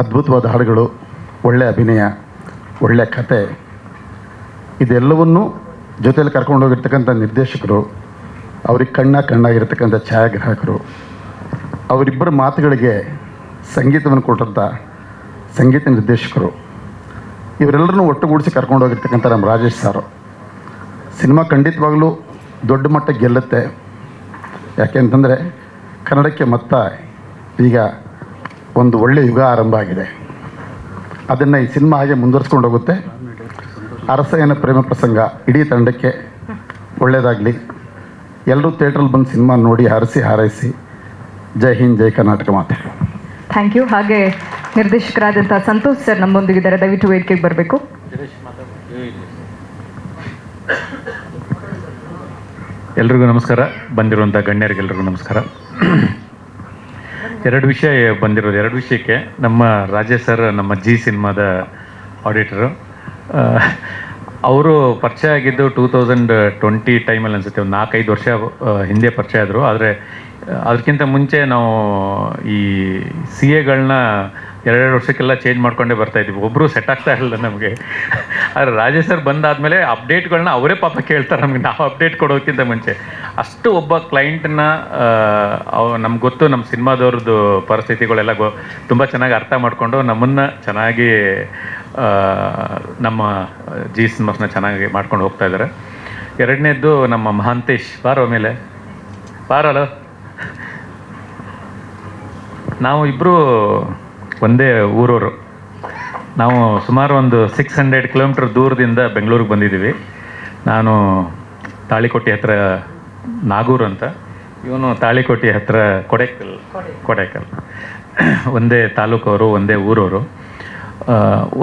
ಅದ್ಭುತವಾದ ಹಾಡುಗಳು ಒಳ್ಳೆಯ ಅಭಿನಯ ಒಳ್ಳೆಯ ಕತೆ. ಇದೆಲ್ಲವನ್ನೂ ಜೊತೆಯಲ್ಲಿ ಕರ್ಕೊಂಡು ಹೋಗಿರ್ತಕ್ಕಂಥ ನಿರ್ದೇಶಕರು, ಅವ್ರಿಗೆ ಕಣ್ಣ ಕಣ್ಣಾಗಿರ್ತಕ್ಕಂಥ ಛಾಯಾಗ್ರಾಹಕರು, ಅವರಿಬ್ಬರ ಮಾತುಗಳಿಗೆ ಸಂಗೀತವನ್ನು ಕೊಟ್ಟಂಥ ಸಂಗೀತ ನಿರ್ದೇಶಕರು, ಇವರೆಲ್ಲರನ್ನೂ ಒಟ್ಟುಗೂಡಿಸಿ ಕರ್ಕೊಂಡು ಹೋಗಿರ್ತಕ್ಕಂಥ ನಮ್ಮ ರಾಜೇಶ್ ಸಾರು ಸಿನಿಮಾ ಖಂಡಿತವಾಗಲೂ ದೊಡ್ಡ ಮಟ್ಟ ಗೆಲ್ಲುತ್ತೆ. ಯಾಕೆ ಅಂತಂದರೆ ಕನ್ನಡಕ್ಕೆ ಮತ್ತ ಈಗ ಒಂದು ಒಳ್ಳೆಯ ಯುಗ ಆರಂಭ ಆಗಿದೆ. ಅದನ್ನು ಈ ಸಿನಿಮಾ ಹಾಗೆ ಮುಂದುವರಿಸ್ಕೊಂಡು ಹೋಗುತ್ತೆ. ಅರಸಯ್ಯನ ಪ್ರೇಮ ಪ್ರಸಂಗ ಇಡೀ ತಂಡಕ್ಕೆ ಒಳ್ಳೆಯದಾಗಲಿ. ಎಲ್ಲರೂ ಥಿಯೇಟ್ರಲ್ಲಿ ಬಂದು ಸಿನಿಮಾ ನೋಡಿ ಹರಸಿ ಹಾರೈಸಿ. ಜೈ ಹಿಂದ್ ಜೈ ಕರ್ನಾಟಕ ಮಾತೆ. Thank you. ಹಾಗೆ ನಿರ್ದೇಶಕರಾದಂಥ ಸಂತೋಷ್ ಸರ್ ನಮ್ಮೊಂದಿಗಿದ್ದಾರೆ ದಯವಿಟ್ಟು ವೇದಿಕೆಗೆ ಬರಬೇಕು. ಎಲ್ರಿಗೂ ನಮಸ್ಕಾರ. ಬಂದಿರುವಂಥ ಗಣ್ಯರಿಗೆಲ್ರಿಗೂ ನಮಸ್ಕಾರ. ಎರಡು ವಿಷಯ ಬಂದಿರೋದು. ಎರಡು ವಿಷಯಕ್ಕೆ ನಮ್ಮ ರಾಜೇಶ್ ಸರ್ ನಮ್ಮ ಜಿ ಸಿನಿಮಾದ ಆಡಿಟರು ಅವರು ಪರಿಚಯ ಆಗಿದ್ದು ಟೂ ತೌಸಂಡ್ ಟ್ವೆಂಟಿ ಟೈಮಲ್ಲಿ ಅನಿಸುತ್ತೆ. ಒಂದು ನಾಲ್ಕೈದು ವರ್ಷ ಹಿಂದೆ ಪರಿಚಯ ಆದರು. ಆದರೆ, ಅದಕ್ಕಿಂತ ಮುಂಚೆ ನಾವು ಈ ಸಿ ಎಗಳನ್ನ ಎರಡೆರಡು ವರ್ಷಕ್ಕೆಲ್ಲ ಚೇಂಜ್ ಮಾಡ್ಕೊಂಡೇ ಬರ್ತಾ ಇದ್ವಿ ಒಬ್ಬರು ಸೆಟ್ ಆಗ್ತಾ ಇರಲಿಲ್ಲ ನಮಗೆ. ಆದರೆ ರಾಜೇಶ್ ಸರ್ ಬಂದಾದಮೇಲೆ ಅಪ್ಡೇಟ್ಗಳನ್ನ ಅವರೇ ಪಾಪ ಕೇಳ್ತಾರೆ ನಮಗೆ. ನಾವು ಅಪ್ಡೇಟ್ ಕೊಡೋಕ್ಕಿಂತ ಮುಂಚೆ. ಅಷ್ಟು ಒಬ್ಬ ಕ್ಲೈಂಟನ್ನ ನಮ್ಗೆ ಗೊತ್ತು. ನಮ್ಮ ಸಿನಿಮಾದವ್ರದ್ದು ಪರಿಸ್ಥಿತಿಗಳೆಲ್ಲ ಗೊ, ತುಂಬ ಚೆನ್ನಾಗಿ ಅರ್ಥ ಮಾಡಿಕೊಂಡು ನಮ್ಮನ್ನು ಚೆನ್ನಾಗಿ ನಮ್ಮ ಜಿ ಸಿನಿಮಾಸ್ನ ಚೆನ್ನಾಗಿ ಮಾಡ್ಕೊಂಡು ಹೋಗ್ತಾ ಇದ್ದಾರೆ. ಎರಡನೇದ್ದು ನಮ್ಮ ಮಹಾಂತೇಶ್ ಬಾರೋ ಮೇಲೆ. ಬಾರಲೋ? ನಾವು ಇಬ್ಬರು ಒಂದೇ ಊರವರು. ನಾವು ಸುಮಾರು ಒಂದು ಸಿಕ್ಸ್ ಹಂಡ್ರೆಡ್ ಕಿಲೋಮೀಟ್ರ್ ದೂರದಿಂದ ಬೆಂಗಳೂರಿಗೆ ಬಂದಿದ್ದೀವಿ. ನಾನು ತಾಳಿಕೋಟೆ ಹತ್ರ ನಾಗೂರು ಅಂತ. ಇವನು ತಾಳಿಕೋಟೆ ಹತ್ರ ಕೊಡೈಕಲ್. ಕೊಡೆಕಲ್. [CLEARS THROAT] ಒಂದೇ ತಾಲೂಕವರು ಒಂದೇ ಊರವರು.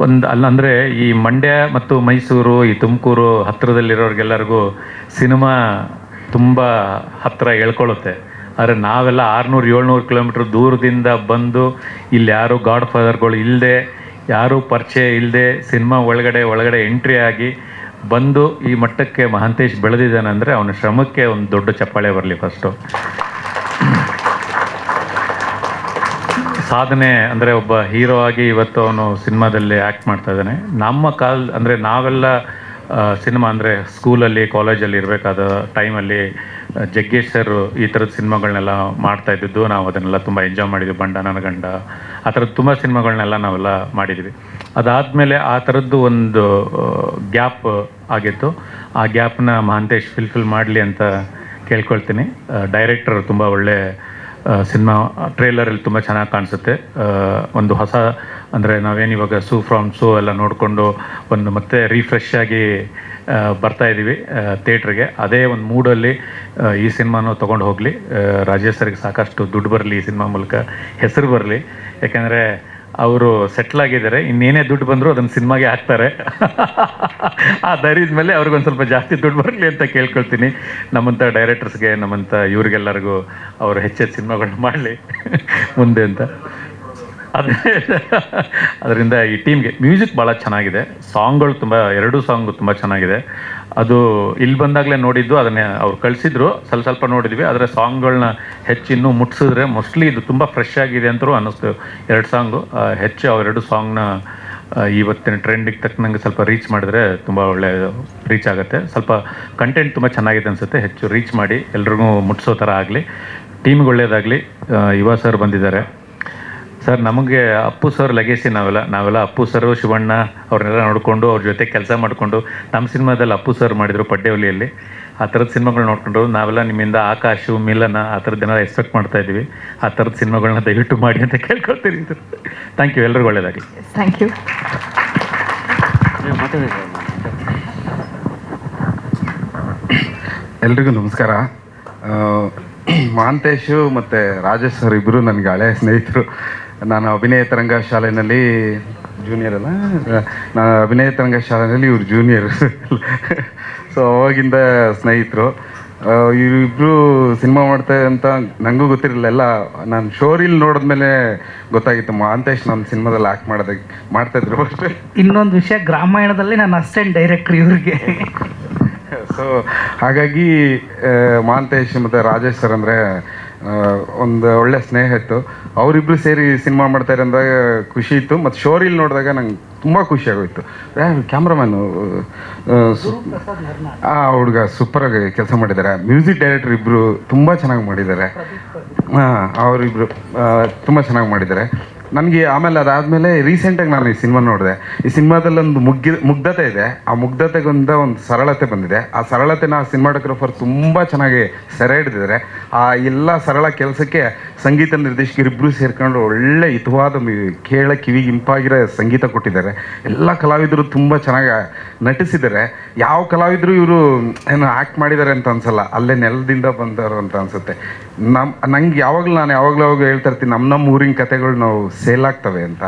ಒಂದು ಅಲ್ಲಂದರೆ ಈ ಮಂಡ್ಯ ಮತ್ತು ಮೈಸೂರು, ಈ ತುಮಕೂರು ಹತ್ತಿರದಲ್ಲಿರೋರಿಗೆಲ್ಲರಿಗೂ ಸಿನಿಮಾ ತುಂಬ ಹತ್ತಿರ ಹೇಳ್ಕೊಳ್ಳುತ್ತೆ. ಆದರೆ ನಾವೆಲ್ಲ ಆರುನೂರು, ಏಳ್ನೂರು ಕಿಲೋಮೀಟ್ರ್ ದೂರದಿಂದ ಬಂದು ಇಲ್ಲಿ ಯಾರು ಗಾಡ್ ಫಾದರ್ಗಳು ಇಲ್ಲದೆ ಯಾರೂ ಪರಿಚಯ ಇಲ್ಲದೆ ಸಿನಿಮಾ ಒಳಗಡೆ ಒಳಗಡೆ ಎಂಟ್ರಿ ಆಗಿ ಬಂದು ಈ ಮಟ್ಟಕ್ಕೆ ಮಹಾಂತೇಶ್ ಬೆಳೆದಿದ್ದಾನೆ ಅಂದರೆ ಅವನ ಶ್ರಮಕ್ಕೆ ಒಂದು ದೊಡ್ಡ ಚಪ್ಪಾಳೆ ಬರಲಿ ಫಸ್ಟು ಸಾಧನೆ ಅಂದರೆ ಒಬ್ಬ ಹೀರೋ ಆಗಿ ಇವತ್ತು ಅವನು ಸಿನಿಮಾದಲ್ಲಿ ಆ್ಯಕ್ಟ್ ಮಾಡ್ತಾ ಇದ್ದಾನೆ. ನಮ್ಮ ಕಾಲ ಅಂದರೆ ನಾವೆಲ್ಲ ಸಿನಿಮಾ ಅಂದರೆ ಸ್ಕೂಲಲ್ಲಿ, ಕಾಲೇಜಲ್ಲಿ ಇರಬೇಕಾದ ಟೈಮಲ್ಲಿ ಜಗ್ಗೇಶ್ ಸರ್ ಈ ಥರದ ಸಿನಿಮಾಗಳನ್ನೆಲ್ಲ ಮಾಡ್ತಾ ಇದ್ದಿದ್ದು. ನಾವು ಅದನ್ನೆಲ್ಲ ತುಂಬ ಎಂಜಾಯ್ ಮಾಡಿದ್ವಿ. ಬಂಡ ನನ್ನ ಗಂಡ. ಆ ಥರದ್ದು ತುಂಬ ಸಿನಿಮಾಗಳನ್ನೆಲ್ಲ ನಾವೆಲ್ಲ ಮಾಡಿದ್ವಿ. ಅದಾದಮೇಲೆ ಆ ಥರದ್ದು ಒಂದು ಗ್ಯಾಪ್ ಆಗಿತ್ತು. ಆ ಗ್ಯಾಪ್ನ ಮಹಾಂತೇಶ್ ಫಿಲ್ಫಿಲ್ ಮಾಡಲಿ ಅಂತ ಕೇಳ್ಕೊಳ್ತೀನಿ. ಡೈರೆಕ್ಟರ್ ತುಂಬ ಒಳ್ಳೆ ಸಿನಿಮಾ ಟ್ರೇಲರಲ್ಲಿ ತುಂಬ ಚೆನ್ನಾಗಿ ಕಾಣಿಸುತ್ತೆ. ಒಂದು ಹೊಸ, ಅಂದರೆ ನಾವೇನು ಇವಾಗ ಸೂ ಫ್ರಾಮ್ ಸೂ ಎಲ್ಲ ನೋಡಿಕೊಂಡು ಒಂದು ಮತ್ತೆ ರಿಫ್ರೆಶ್ ಆಗಿ ಬರ್ತಾ ಇದ್ದೀವಿ ಥಿಯೇಟ್ರಿಗೆ. ಅದೇ ಒಂದು ಮೂಡಲ್ಲಿ ಈ ಸಿನಿಮಾನು ತಗೊಂಡು ಹೋಗಲಿ. ರಾಜೇಶ್ ಸರ್ಗೆ ಸಾಕಷ್ಟು ದುಡ್ಡು ಬರಲಿ ಈ ಸಿನಿಮಾ ಮೂಲಕ. ಹೆಸರು ಬರಲಿ. ಯಾಕೆಂದರೆ ಅವರು ಸೆಟ್ಲ್ ಆಗಿದ್ದಾರೆ. ಇನ್ನೇನೇ ದುಡ್ಡು ಬಂದರೂ ಅದನ್ನು ಸಿನಿಮಾಗೆ ಹಾಕ್ತಾರೆ. ಆ ದರಿದ ಮೇಲೆ ಅವ್ರಿಗೊಂದು ಸ್ವಲ್ಪ ಜಾಸ್ತಿ ದುಡ್ಡು ಬರಲಿ ಅಂತ ಕೇಳ್ಕೊಳ್ತೀನಿ. ನಮ್ಮಂಥ ಡೈರೆಕ್ಟರ್ಸ್ಗೆ ನಮ್ಮಂಥ ಇವ್ರಿಗೆಲ್ಲರಿಗೂ ಅವರು ಹೆಚ್ಚೆಚ್ಚು ಸಿನಿಮಾಗಳನ್ನ ಮಾಡಲಿ ಮುಂದೆ ಅಂತ. ಅದೇ ಅದರಿಂದ ಈ ಟೀಮ್ಗೆ ಮ್ಯೂಸಿಕ್ ಭಾಳ ಚೆನ್ನಾಗಿದೆ. ಸಾಂಗ್ಗಳು ತುಂಬ, ಎರಡೂ ಸಾಂಗು ತುಂಬ ಚೆನ್ನಾಗಿದೆ. ಅದು ಇಲ್ಲಿ ಬಂದಾಗಲೇ ನೋಡಿದ್ದು, ಅದನ್ನೇ ಅವ್ರು ಕಳಿಸಿದ್ರು. ಸ್ವಲ್ಪ ಸ್ವಲ್ಪ ನೋಡಿದ್ವಿ. ಆದರೆ ಸಾಂಗ್ಗಳನ್ನ ಹೆಚ್ಚು ಇನ್ನೂ ಮುಟ್ಸಿದ್ರೆ ಮೋಸ್ಟ್ಲಿ ಇದು ತುಂಬ ಫ್ರೆಶ್ ಆಗಿದೆ ಅಂತಲೂ ಅನ್ನಿಸ್ತು. ಎರಡು ಸಾಂಗು ಹೆಚ್ಚು ಅವೆರಡು ಸಾಂಗ್ನ ಇವತ್ತಿನ ಟ್ರೆಂಡಿಗೆ ತಕ್ಕನಂಗೆ ಸ್ವಲ್ಪ ರೀಚ್ ಮಾಡಿದ್ರೆ ತುಂಬ ಒಳ್ಳೆ ರೀಚ್ ಆಗುತ್ತೆ. ಸ್ವಲ್ಪ ಕಂಟೆಂಟ್ ತುಂಬ ಚೆನ್ನಾಗಿದೆ ಅನಿಸುತ್ತೆ. ಹೆಚ್ಚು ರೀಚ್ ಮಾಡಿ ಎಲ್ರಿಗೂ ಮುಟ್ಸೋ ಥರ ಆಗಲಿ. ಟೀಮ್ಗೆ ಒಳ್ಳೆಯದಾಗಲಿ ಯುವ ಸರ್ ಬಂದಿದ್ದಾರೆ. ಸರ್ ನಮಗೆ ಅಪ್ಪು ಸರ್ ಲಗೇಸಿ ನಾವೆಲ್ಲ ನಾವೆಲ್ಲ ಅಪ್ಪು ಸರ್ ಶಿವಣ್ಣ ಅವ್ರನ್ನೆಲ್ಲ ನೋಡಿಕೊಂಡು ಅವ್ರ ಜೊತೆ ಕೆಲಸ ಮಾಡಿಕೊಂಡು ನಮ್ಮ ಸಿನಿಮಾದಲ್ಲಿ ಅಪ್ಪು ಸರ್ ಮಾಡಿದರು ಪಡ್ಡೆವಲಿಯಲ್ಲಿ ಆ ಥರದ ಸಿನಿಮಾಗಳು ನೋಡಿಕೊಂಡು ನಾವೆಲ್ಲ ನಿಮ್ಮಿಂದ ಆಕಾಶು ಮಿಲನ ಆ ಥರದ್ದೆಲ್ಲ ಎಕ್ಸ್ಪೆಕ್ಟ್ ಮಾಡ್ತಾ ಇದ್ದೀವಿ. ಆ ಥರದ ಸಿನಿಮಾಗಳನ್ನ ದಯವಿಟ್ಟು ಮಾಡಿ ಅಂತ ಕೇಳ್ಕೊಳ್ತೀರಿ ಸರ್ ಥ್ಯಾಂಕ್ ಯು ಎಲ್ಲರಿಗೂ ಒಳ್ಳೆಯದಾಗಲಿ ಥ್ಯಾಂಕ್ ಯು ಎಲ್ರಿಗೂ ನಮಸ್ಕಾರ. ಆ, ಮಹಾಂತೇಶು ಮತ್ತು ರಾಜೇಶ್ ಸರ್ ಇಬ್ಬರು ನನಗೆ ಹಳೆಯ ಸ್ನೇಹಿತರು. ನಾನು ಅಭಿನಯ ತರಂಗ ಶಾಲೆಯಲ್ಲಿ ಜೂನಿಯರ್ ಅಲ್ಲ? ನಾನು ಅಭಿನಯ ತರಂಗ ಶಾಲೆಯಲ್ಲಿ ಇವ್ರು ಜೂನಿಯರ್ ಸೊ ಅವಾಗಿಂದ ಸ್ನೇಹಿತರು ಇವರಿಬ್ಬರು ಸಿನಿಮಾ ಮಾಡ್ತಾರೆ ಅಂತ ನನಗೂ ಗೊತ್ತಿರಲಿಲ್ಲ. ಎಲ್ಲ ನಾನು ಶೋರಿಲ್ ನೋಡಿದ್ಮೇಲೆ ಗೊತ್ತಾಗಿತ್ತು ಮಾಂತೇಶ್ ನನ್ನ ಸಿನಿಮಾದಲ್ಲಿ ಆ್ಯಕ್ಟ್ ಮಾಡ್ತಾ ಮಾಡ್ತಾಯಿದ್ರು ಫಸ್ಟ್ ಇನ್ನೊಂದು ವಿಷಯ ಗ್ರಾಮಾಯಣದಲ್ಲಿ ನಾನು ಅಸಿಸ್ಟೆಂಟ್ ಡೈರೆಕ್ಟ್ರ್ ಇವ್ರಿಗೆ. ಸೊ ಹಾಗಾಗಿ ಮಾಂತೇಶ್ ಮತ್ತು ರಾಜೇಶ್ ಸರ್ ಅಂದರೆ ಒಂದು ಒಳ್ಳೆ ಸ್ನೇಹ ಇತ್ತು. ಅವರಿಬ್ಬರು ಸೇರಿ ಸಿನಿಮಾ ಮಾಡ್ತಾರೆ ಅಂದಾಗ ಖುಷಿ ಇತ್ತು. ಮತ್ತು ಶೋರಿಲ್ ನೋಡಿದಾಗ ನಂಗೆ ತುಂಬ ಖುಷಿ ಆಗೋಯ್ತು. ಕ್ಯಾಮ್ರಾಮ್ಯಾನು ಆ ಹುಡುಗ ಸೂಪರಾಗಿ ಕೆಲಸ ಮಾಡಿದ್ದಾರೆ ಮ್ಯೂಸಿಕ್ ಡೈರೆಕ್ಟರ್ ಇಬ್ಬರು ತುಂಬ ಚೆನ್ನಾಗಿ ಮಾಡಿದ್ದಾರೆ ಹಾಂ ಅವರಿಬ್ಬರು ತುಂಬ ಚೆನ್ನಾಗಿ ಮಾಡಿದ್ದಾರೆ ನನಗೆ ಆಮೇಲೆ ಅದಾದಮೇಲೆ ರೀಸೆಂಟಾಗಿ ನಾನು ಈ ಸಿನಿಮಾ ನೋಡಿದೆ. ಈ ಸಿನಿಮಾದಲ್ಲಿ ಒಂದು ಮುಗ್ಗಿ, ಮುಗ್ಧತೆ ಇದೆ. ಆ ಮುಗ್ಧತೆಗೊಂದ ಒಂದು ಸರಳತೆ ಬಂದಿದೆ. ಆ ಸರಳತೆನ ಸಿನಿಮಾಟೋಗ್ರಫರ್ ತುಂಬ ಚೆನ್ನಾಗಿ ಸೆರೆ ಹಿಡಿದಿದ್ದಾರೆ. ಆ ಎಲ್ಲ ಸರಳ ಕೆಲಸಕ್ಕೆ ಸಂಗೀತ ನಿರ್ದೇಶಕರಿಬ್ಬರು ಸೇರ್ಕೊಂಡು ಒಳ್ಳೆ ಹಿತವಾದ ಮಿ- ಕೇಳ ಕಿವಿಗೆ ಇಂಪಾಗಿರೋ ಸಂಗೀತ ಕೊಟ್ಟಿದ್ದಾರೆ. ಎಲ್ಲ ಕಲಾವಿದರು ತುಂಬ ಚೆನ್ನಾಗಿ ನಟಿಸಿದ್ದಾರೆ. ಯಾವ ಕಲಾವಿದರು ಇವರು ಏನು ಆ್ಯಕ್ಟ್ ಮಾಡಿದ್ದಾರೆ ಅಂತ ಅನ್ಸಲ್ಲ. ಅಲ್ಲೇ ನೆಲದಿಂದ ಬಂದವರು ಅಂತ ಅನ್ಸುತ್ತೆ. ನಮ್ಮ ನಂಗೆ ಯಾವಾಗಲೂ ನಾನು ಯಾವಾಗಲೂ ಅವಾಗ ಹೇಳ್ತಾ ಇರ್ತೀನಿ ನಮ್ಮ ನಮ್ಮ ಊರಿನ ಕತೆಗಳು ನಾವು ಸೇಲ್ ಆಗ್ತವೆ ಅಂತ.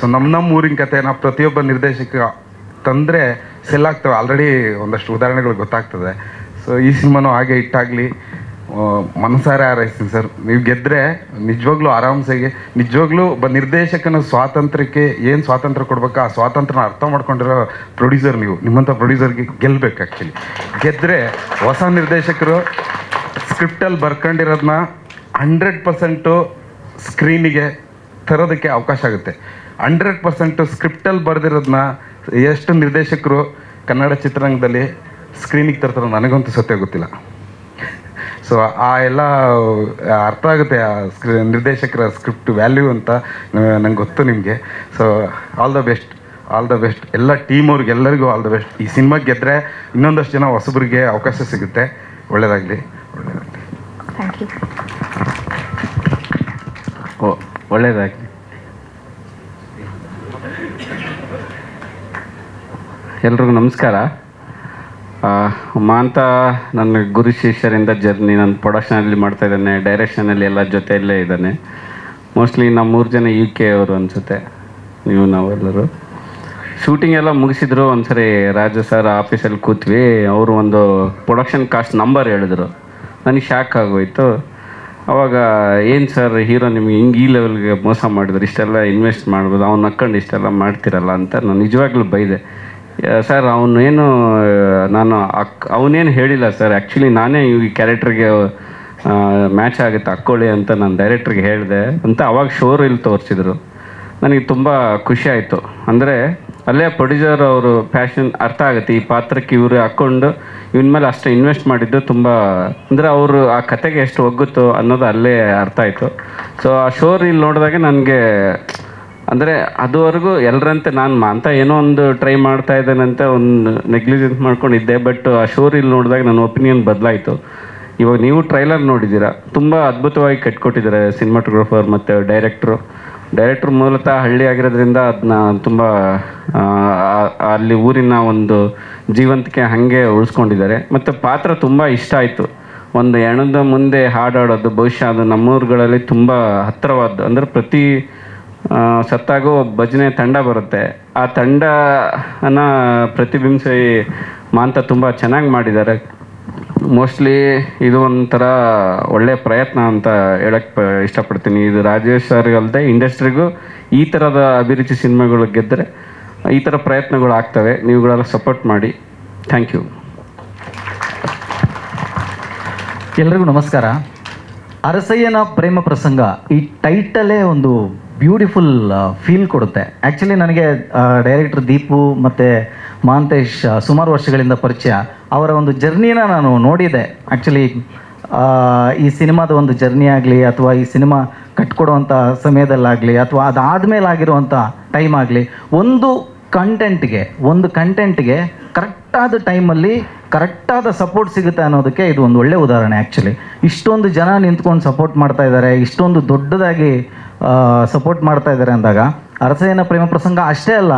ಸೊ ನಮ್ಮ ನಮ್ಮ ಊರಿನ ಕತೆನ ಪ್ರತಿಯೊಬ್ಬ ನಿರ್ದೇಶಕ ತಂದರೆ ಸೆಲ್ ಆಗ್ತವೆ. ಆಲ್ರೆಡಿ ಒಂದಷ್ಟು ಉದಾಹರಣೆಗಳು ಗೊತ್ತಾಗ್ತದೆ. ಸೊ ಈ ಸಿನಿಮಾನು ಹಾಗೆ ಇಟ್ಟಾಗಲಿ ಮನಸಾರೆ ಹಾರೈಸ್ತೀನಿ ಸರ್. ನೀವು ಗೆದ್ದರೆ ನಿಜವಾಗ್ಲೂ ಆರಾಮ್ಸಾಗಿ, ನಿಜವಾಗ್ಲೂ ಒಬ್ಬ ನಿರ್ದೇಶಕನ ಸ್ವಾತಂತ್ರ್ಯಕ್ಕೆ ಏನು ಸ್ವಾತಂತ್ರ್ಯ ಕೊಡ್ಬೇಕು, ಆ ಸ್ವಾತಂತ್ರ್ಯನ ಅರ್ಥ ಮಾಡ್ಕೊಂಡಿರೋ ಪ್ರೊಡ್ಯೂಸರ್ ನೀವು ನಿಮ್ಮಂಥ ಪ್ರೊಡ್ಯೂಸರ್ಗೆ ಗೆಲ್ಬೇಕು ಆ್ಯಕ್ಚುಲಿ ಗೆದ್ದರೆ ಹೊಸ ನಿರ್ದೇಶಕರು ಸ್ಕ್ರಿಪ್ಟಲ್ಲಿ ಬರ್ಕೊಂಡಿರೋದನ್ನ ಹಂಡ್ರೆಡ್ ಪರ್ಸೆಂಟು ಸ್ಕ್ರೀನಿಗೆ ತರೋದಕ್ಕೆ ಅವಕಾಶ ಆಗುತ್ತೆ. ಹಂಡ್ರೆಡ್ ಪರ್ಸೆಂಟು ಸ್ಕ್ರಿಪ್ಟಲ್ಲಿ ಬರೆದಿರೋದನ್ನ ಎಷ್ಟು ನಿರ್ದೇಶಕರು ಕನ್ನಡ ಚಿತ್ರರಂಗದಲ್ಲಿ ಸ್ಕ್ರೀನಿಗೆ ತರ್ತಾರೋ ನನಗಂತೂ ಸತ್ಯ ಗೊತ್ತಿಲ್ಲ. ಸೊ ಆ ಎಲ್ಲ ಅರ್ಥ ಆಗುತ್ತೆ ಆ ಸ್ಕ್ರಿ ನಿರ್ದೇಶಕರ ಸ್ಕ್ರಿಪ್ಟ್ ವ್ಯಾಲ್ಯೂ ಅಂತ ನಂಗೆ ಗೊತ್ತು ನಿಮಗೆ. So all the best all the best ಎಲ್ಲ ಟೀಮ್ ಅವ್ರಿಗೆ ಎಲ್ಲರಿಗೂ ಆಲ್ ದ ಬೆಸ್ಟ್ ಈ ಸಿನಿಮಾ ಗೆದ್ದರೆ ಇನ್ನೊಂದಷ್ಟು ಜನ ಹೊಸಬರಿಗೆ ಅವಕಾಶ ಸಿಗುತ್ತೆ. ಒಳ್ಳೆಯದಾಗಲಿ ಒಳ್ಳೆಯದಾಗಲಿ ಥ್ಯಾಂಕ್ ಯು ಓ ಒಳ್ಳೆಯದಾಗಲಿ ಎಲ್ರಿಗೂ ನಮಸ್ಕಾರ. ಮಾಂತ ನನ್ನ ಗುರು ಶಿಷ್ಯರಿಂದ ಜರ್ನಿ ನನ್ನ ಪ್ರೊಡಕ್ಷನಲ್ಲಿ ಮಾಡ್ತಾ ಇದ್ದಾನೆ, ಡೈರೆಕ್ಷನಲ್ಲಿ ಎಲ್ಲ ಜೊತೆಯಲ್ಲೇ ಇದ್ದಾನೆ. ಮೋಸ್ಟ್ಲಿ ನಮ್ಮ ಮೂರು ಜನ ಯು ಕೆ ಅವರು ಅನಿಸುತ್ತೆ, ನೀವು ನಾವೆಲ್ಲರೂ. ಶೂಟಿಂಗ್ ಎಲ್ಲ ಮುಗಿಸಿದ್ರು, ಒಂದ್ಸರಿ ರಾಜು ಸರ್ ಆಫೀಸಲ್ಲಿ ಕೂತ್ವಿ, ಅವರು ಒಂದು ಪ್ರೊಡಕ್ಷನ್ ಕಾಸ್ಟ್ ನಂಬರ್ ಹೇಳಿದ್ರು. ನನಗೆ ಶಾಕ್ ಆಗೋಯ್ತು. ಅವಾಗ ಏನು ಸರ್ ಹೀರೋ ನಿಮ್ಗೆ ಹಿಂಗೆ ಈ ಲೆವೆಲ್ಗೆ ಮೋಸ ಮಾಡಿದ್ರು, ಇಷ್ಟೆಲ್ಲ ಇನ್ವೆಸ್ಟ್ ಮಾಡ್ಬೋದು, ಅವ್ನು ನಕ್ಕೊಂಡು ಇಷ್ಟೆಲ್ಲ ಮಾಡ್ತಿರಲ್ಲ ಅಂತ ನಾನು ನಿಜವಾಗ್ಲೂ ಬೈದೆ. ಸರ್, ಅವನೇನು ನಾನು ಅಕ್, ಅವನೇನು ಹೇಳಿಲ್ಲ ಸರ್. ಆ್ಯಕ್ಚುಲಿ ನಾನೇ ಈ ಕ್ಯಾರೆಕ್ಟ್ರಿಗೆ ಮ್ಯಾಚ್ ಆಗುತ್ತೆ, ಹಾಕ್ಕೊಳ್ಳಿ ಅಂತ ನಾನು ಡೈರೆಕ್ಟ್ರಿಗೆ ಹೇಳಿದೆ ಅಂತ ಅವಾಗ ಶೋರ್ ಇಲ್ಲಿ ತೋರಿಸಿದ್ರು. ನನಗೆ ತುಂಬ ಖುಷಿ ಆಯಿತು. ಅಂದರೆ, ಅಲ್ಲೇ ಪ್ರೊಡ್ಯೂಸರ್ ಅವರು ಪ್ಯಾಷನ್ ಅರ್ಥ ಆಗುತ್ತೆ. ಈ ಪಾತ್ರಕ್ಕೆ ಇವರು ಹಾಕ್ಕೊಂಡು ಇವನ ಮೇಲೆ ಅಷ್ಟು ಇನ್ವೆಸ್ಟ್ ಮಾಡಿದ್ದು ತುಂಬ, ಅಂದರೆ ಅವರು ಆ ಕತೆಗೆ ಎಷ್ಟು ಒಗ್ಗುತ್ತೋ ಅನ್ನೋದು ಅಲ್ಲೇ ಅರ್ಥ ಆಯಿತು. ಸೊ ಆ ಶೋ ರೀಲ್ ನೋಡಿದಾಗ ನನಗೆ ಅಂದರೆ ಅದುವರೆಗೂ ಎಲ್ಲರಂತೆ ನಾನು ಅಂತ ಏನೋ ಒಂದು ಟ್ರೈ ಮಾಡ್ತಾ ಇದ್ದೇನಂತ ಒಂದು ನೆಗ್ಲಿಜೆನ್ಸ್ ಮಾಡ್ಕೊಂಡಿದ್ದೆ ಬಟ್ ಆ ಶೋ ರೀಲ್ ನೋಡಿದಾಗ ನನ್ನ ಒಪಿನಿಯನ್ ಬದಲಾಯಿತು. ಇವಾಗ ನೀವು ಟ್ರೈಲರ್ ನೋಡಿದ್ದೀರಾ? ತುಂಬ ಅದ್ಭುತವಾಗಿ ಕಟ್ಕೊಟ್ಟಿದ್ದಾರೆ ಸಿನಿಮಾಟೋಗ್ರಫರ್ ಮತ್ತು ಡೈರೆಕ್ಟ್ರು ಡೈರೆಕ್ಟ್ರ್ ಮೂಲತಃ ಹಳ್ಳಿ ಆಗಿರೋದ್ರಿಂದ ಅದನ್ನ ತುಂಬ ಅಲ್ಲಿ ಊರಿನ ಒಂದು ಜೀವಂತಿಕೆ ಹಾಗೆ ಉಳಿಸ್ಕೊಂಡಿದ್ದಾರೆ. ಮತ್ತು ಪಾತ್ರ ತುಂಬ ಇಷ್ಟ ಆಯಿತು. ಒಂದು ಹೆಣದ ಮುಂದೆ ಹಾಡಾಡೋದು, ಬಹುಶಃ ಅದು ನಮ್ಮೂರುಗಳಲ್ಲಿ ತುಂಬ ಹತ್ತಿರವಾದ್ದು. ಅಂದರೆ ಪ್ರತಿ ಸತ್ತಾಗೂ ಭಜನೆ ತಂಡ ಬರುತ್ತೆ. ಆ ತಂಡನ ಪ್ರತಿಬಿಂಬಿಸಿ ಮಾಂತ ತುಂಬ ಚೆನ್ನಾಗಿ ಮಾಡಿದ್ದಾರೆ. ಮೋಸ್ಟ್ಲಿ ಇದು ಒಂಥರ ಒಳ್ಳೆಯ ಪ್ರಯತ್ನ ಅಂತ ಹೇಳಕ್ಕೆ ಇಷ್ಟಪಡ್ತೀನಿ. ಇದು ರಾಜೇಶ್ ಸರ್ಗಲ್ಲದೆ ಇಂಡಸ್ಟ್ರಿಗೂ ಈ ಥರದ ಅಭಿರುಚಿ ಸಿನಿಮಾಗಳು ಗೆದ್ದರೆ ಈ ಥರ ಪ್ರಯತ್ನಗಳು ಆಗ್ತವೆ. ನೀವುಗಳೆಲ್ಲ ಸಪೋರ್ಟ್ ಮಾಡಿ. ಥ್ಯಾಂಕ್ ಯು ಎಲ್ರಿಗೂ ನಮಸ್ಕಾರ. ಅರಸಯ್ಯನ ಪ್ರೇಮ ಪ್ರಸಂಗ ಈ ಟೈಟಲೇ ಒಂದು ಬ್ಯೂಟಿಫುಲ್ ಫೀಲ್ ಕೊಡುತ್ತೆ. ಆ್ಯಕ್ಚುಲಿ ನನಗೆ ಡೈರೆಕ್ಟರ್ ದೀಪು ಮತ್ತು ಮಹಾಂತೇಶ್ ಸುಮಾರು ವರ್ಷಗಳಿಂದ ಪರಿಚಯ. ಅವರ ಒಂದು ಜರ್ನಿನ ನಾನು ನೋಡಿದೆ. ಆ್ಯಕ್ಚುಲಿ ಈ ಸಿನಿಮಾದ ಒಂದು ಜರ್ನಿ ಆಗಲಿ ಅಥವಾ ಈ ಸಿನಿಮಾ ಕಟ್ಕೊಡುವಂಥ ಸಮಯದಲ್ಲಾಗಲಿ ಅಥವಾ ಅದಾದಮೇಲೆ ಆಗಿರುವಂಥ ಟೈಮ್ ಆಗಲಿ, ಒಂದು ಕಂಟೆಂಟ್ಗೆ ಒಂದು ಕಂಟೆಂಟ್ಗೆ ಕರೆಕ್ಟಾದ ಟೈಮಲ್ಲಿ ಕರೆಕ್ಟಾದ ಸಪೋರ್ಟ್ ಸಿಗುತ್ತೆ ಅನ್ನೋದಕ್ಕೆ ಇದು ಒಂದು ಒಳ್ಳೆ ಉದಾಹರಣೆ ಆ್ಯಕ್ಚುಲಿ ಇಷ್ಟೊಂದು ಜನ ನಿಂತ್ಕೊಂಡು ಸಪೋರ್ಟ್ ಮಾಡ್ತಾ ಇದ್ದಾರೆ, ಇಷ್ಟೊಂದು ದೊಡ್ಡದಾಗಿ ಸಪೋರ್ಟ್ ಮಾಡ್ತಾ ಇದ್ದಾರೆ ಅಂದಾಗ ಅರಸೇನ ಪ್ರೇಮ ಪ್ರಸಂಗ ಅಷ್ಟೇ ಅಲ್ಲ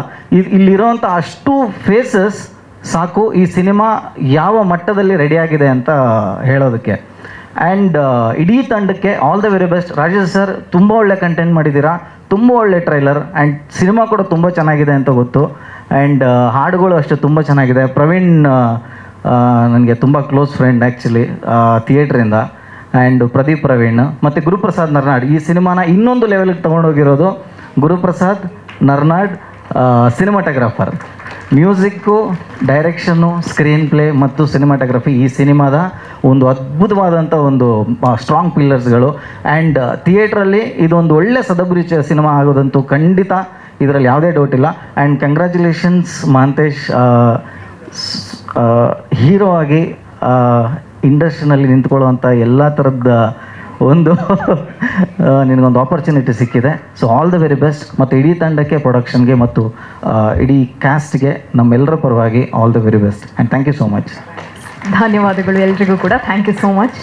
ಇಲ್ಲಿರೋಂಥ ಅಷ್ಟು ಫೇಸಸ್ ಸಾಕು ಈ ಸಿನಿಮಾ ಯಾವ ಮಟ್ಟದಲ್ಲಿ ರೆಡಿಯಾಗಿದೆ ಅಂತ ಹೇಳೋದಕ್ಕೆ. ಆ್ಯಂಡ್ ಇಡೀ ತಂಡಕ್ಕೆ all the very best Rajesh sir ತುಂಬ ಒಳ್ಳೆ ಕಂಟೆಂಟ್ ಮಾಡಿದ್ದೀರಾ, ತುಂಬ ಒಳ್ಳೆ ಟ್ರೈಲರ್ ಆ್ಯಂಡ್ ಸಿನಿಮಾ ಕೂಡ ತುಂಬ ಚೆನ್ನಾಗಿದೆ ಅಂತ ಗೊತ್ತು. ಆ್ಯಂಡ್ ಹಾಡುಗಳು ಅಷ್ಟೇ ತುಂಬ ಚೆನ್ನಾಗಿದೆ. ಪ್ರವೀಣ್ ನನಗೆ ತುಂಬ ಕ್ಲೋಸ್ ಫ್ರೆಂಡ್ ಆ್ಯಕ್ಚುಲಿ ಥಿಯೇಟ್ರಿಂದ ಆ್ಯಂಡ್ ಪ್ರದೀಪ್ ಪ್ರವೀಣ್ ಮತ್ತು ಗುರುಪ್ರಸಾದ್ ನರ್ನಾಡ್ ಈ ಸಿನಿಮಾನ ಇನ್ನೊಂದು ಲೆವೆಲ್ಗೆ ತೊಗೊಂಡೋಗಿರೋದು Guruprasad Narnad cinematographer music direction screen play ಮತ್ತು ಸಿನಿಮಾಟೋಗ್ರಫಿ ಈ ಸಿನಿಮಾದ ಒಂದು ಅದ್ಭುತವಾದಂಥ ಒಂದು ಸ್ಟ್ರಾಂಗ್ ಪಿಲ್ಲರ್ಸ್ಗಳು ಆ್ಯಂಡ್ ಥಿಯೇಟ್ರಲ್ಲಿ ಇದೊಂದು ಒಳ್ಳೆ ಸದಭಿರುಚಿಯ ಸಿನಿಮಾ ಆಗೋದಂತೂ ಖಂಡಿತ ಇದರಲ್ಲಿ ಯಾವುದೇ ಡೌಟ್ ಇಲ್ಲ. ಆ್ಯಂಡ್ ಕಂಗ್ರ್ಯಾಚುಲೇಷನ್ಸ್ ಮಾಂತೇಶ್ ಹೀರೋ ಆಗಿ ಇಂಡಸ್ಟ್ರಿನಲ್ಲಿ ನಿಂತ್ಕೊಳ್ಳುವಂಥ ಎಲ್ಲ ಥರದ ಒಂದು ನಿನಗೊಂದು ಆಪರ್ಚುನಿಟಿ ಸಿಕ್ಕಿದೆ. So all the very best ಮತ್ತು ಇಡೀ ತಂಡಕ್ಕೆ ಪ್ರೊಡಕ್ಷನ್ಗೆ ಮತ್ತು ಇಡೀ ಕ್ಯಾಸ್ಟ್ಗೆ ನಮ್ಮೆಲ್ಲರ ಪರವಾಗಿ all the very best and thank you so much ಧನ್ಯವಾದಗಳು ಎಲ್ರಿಗೂ ಕೂಡ. Thank you so much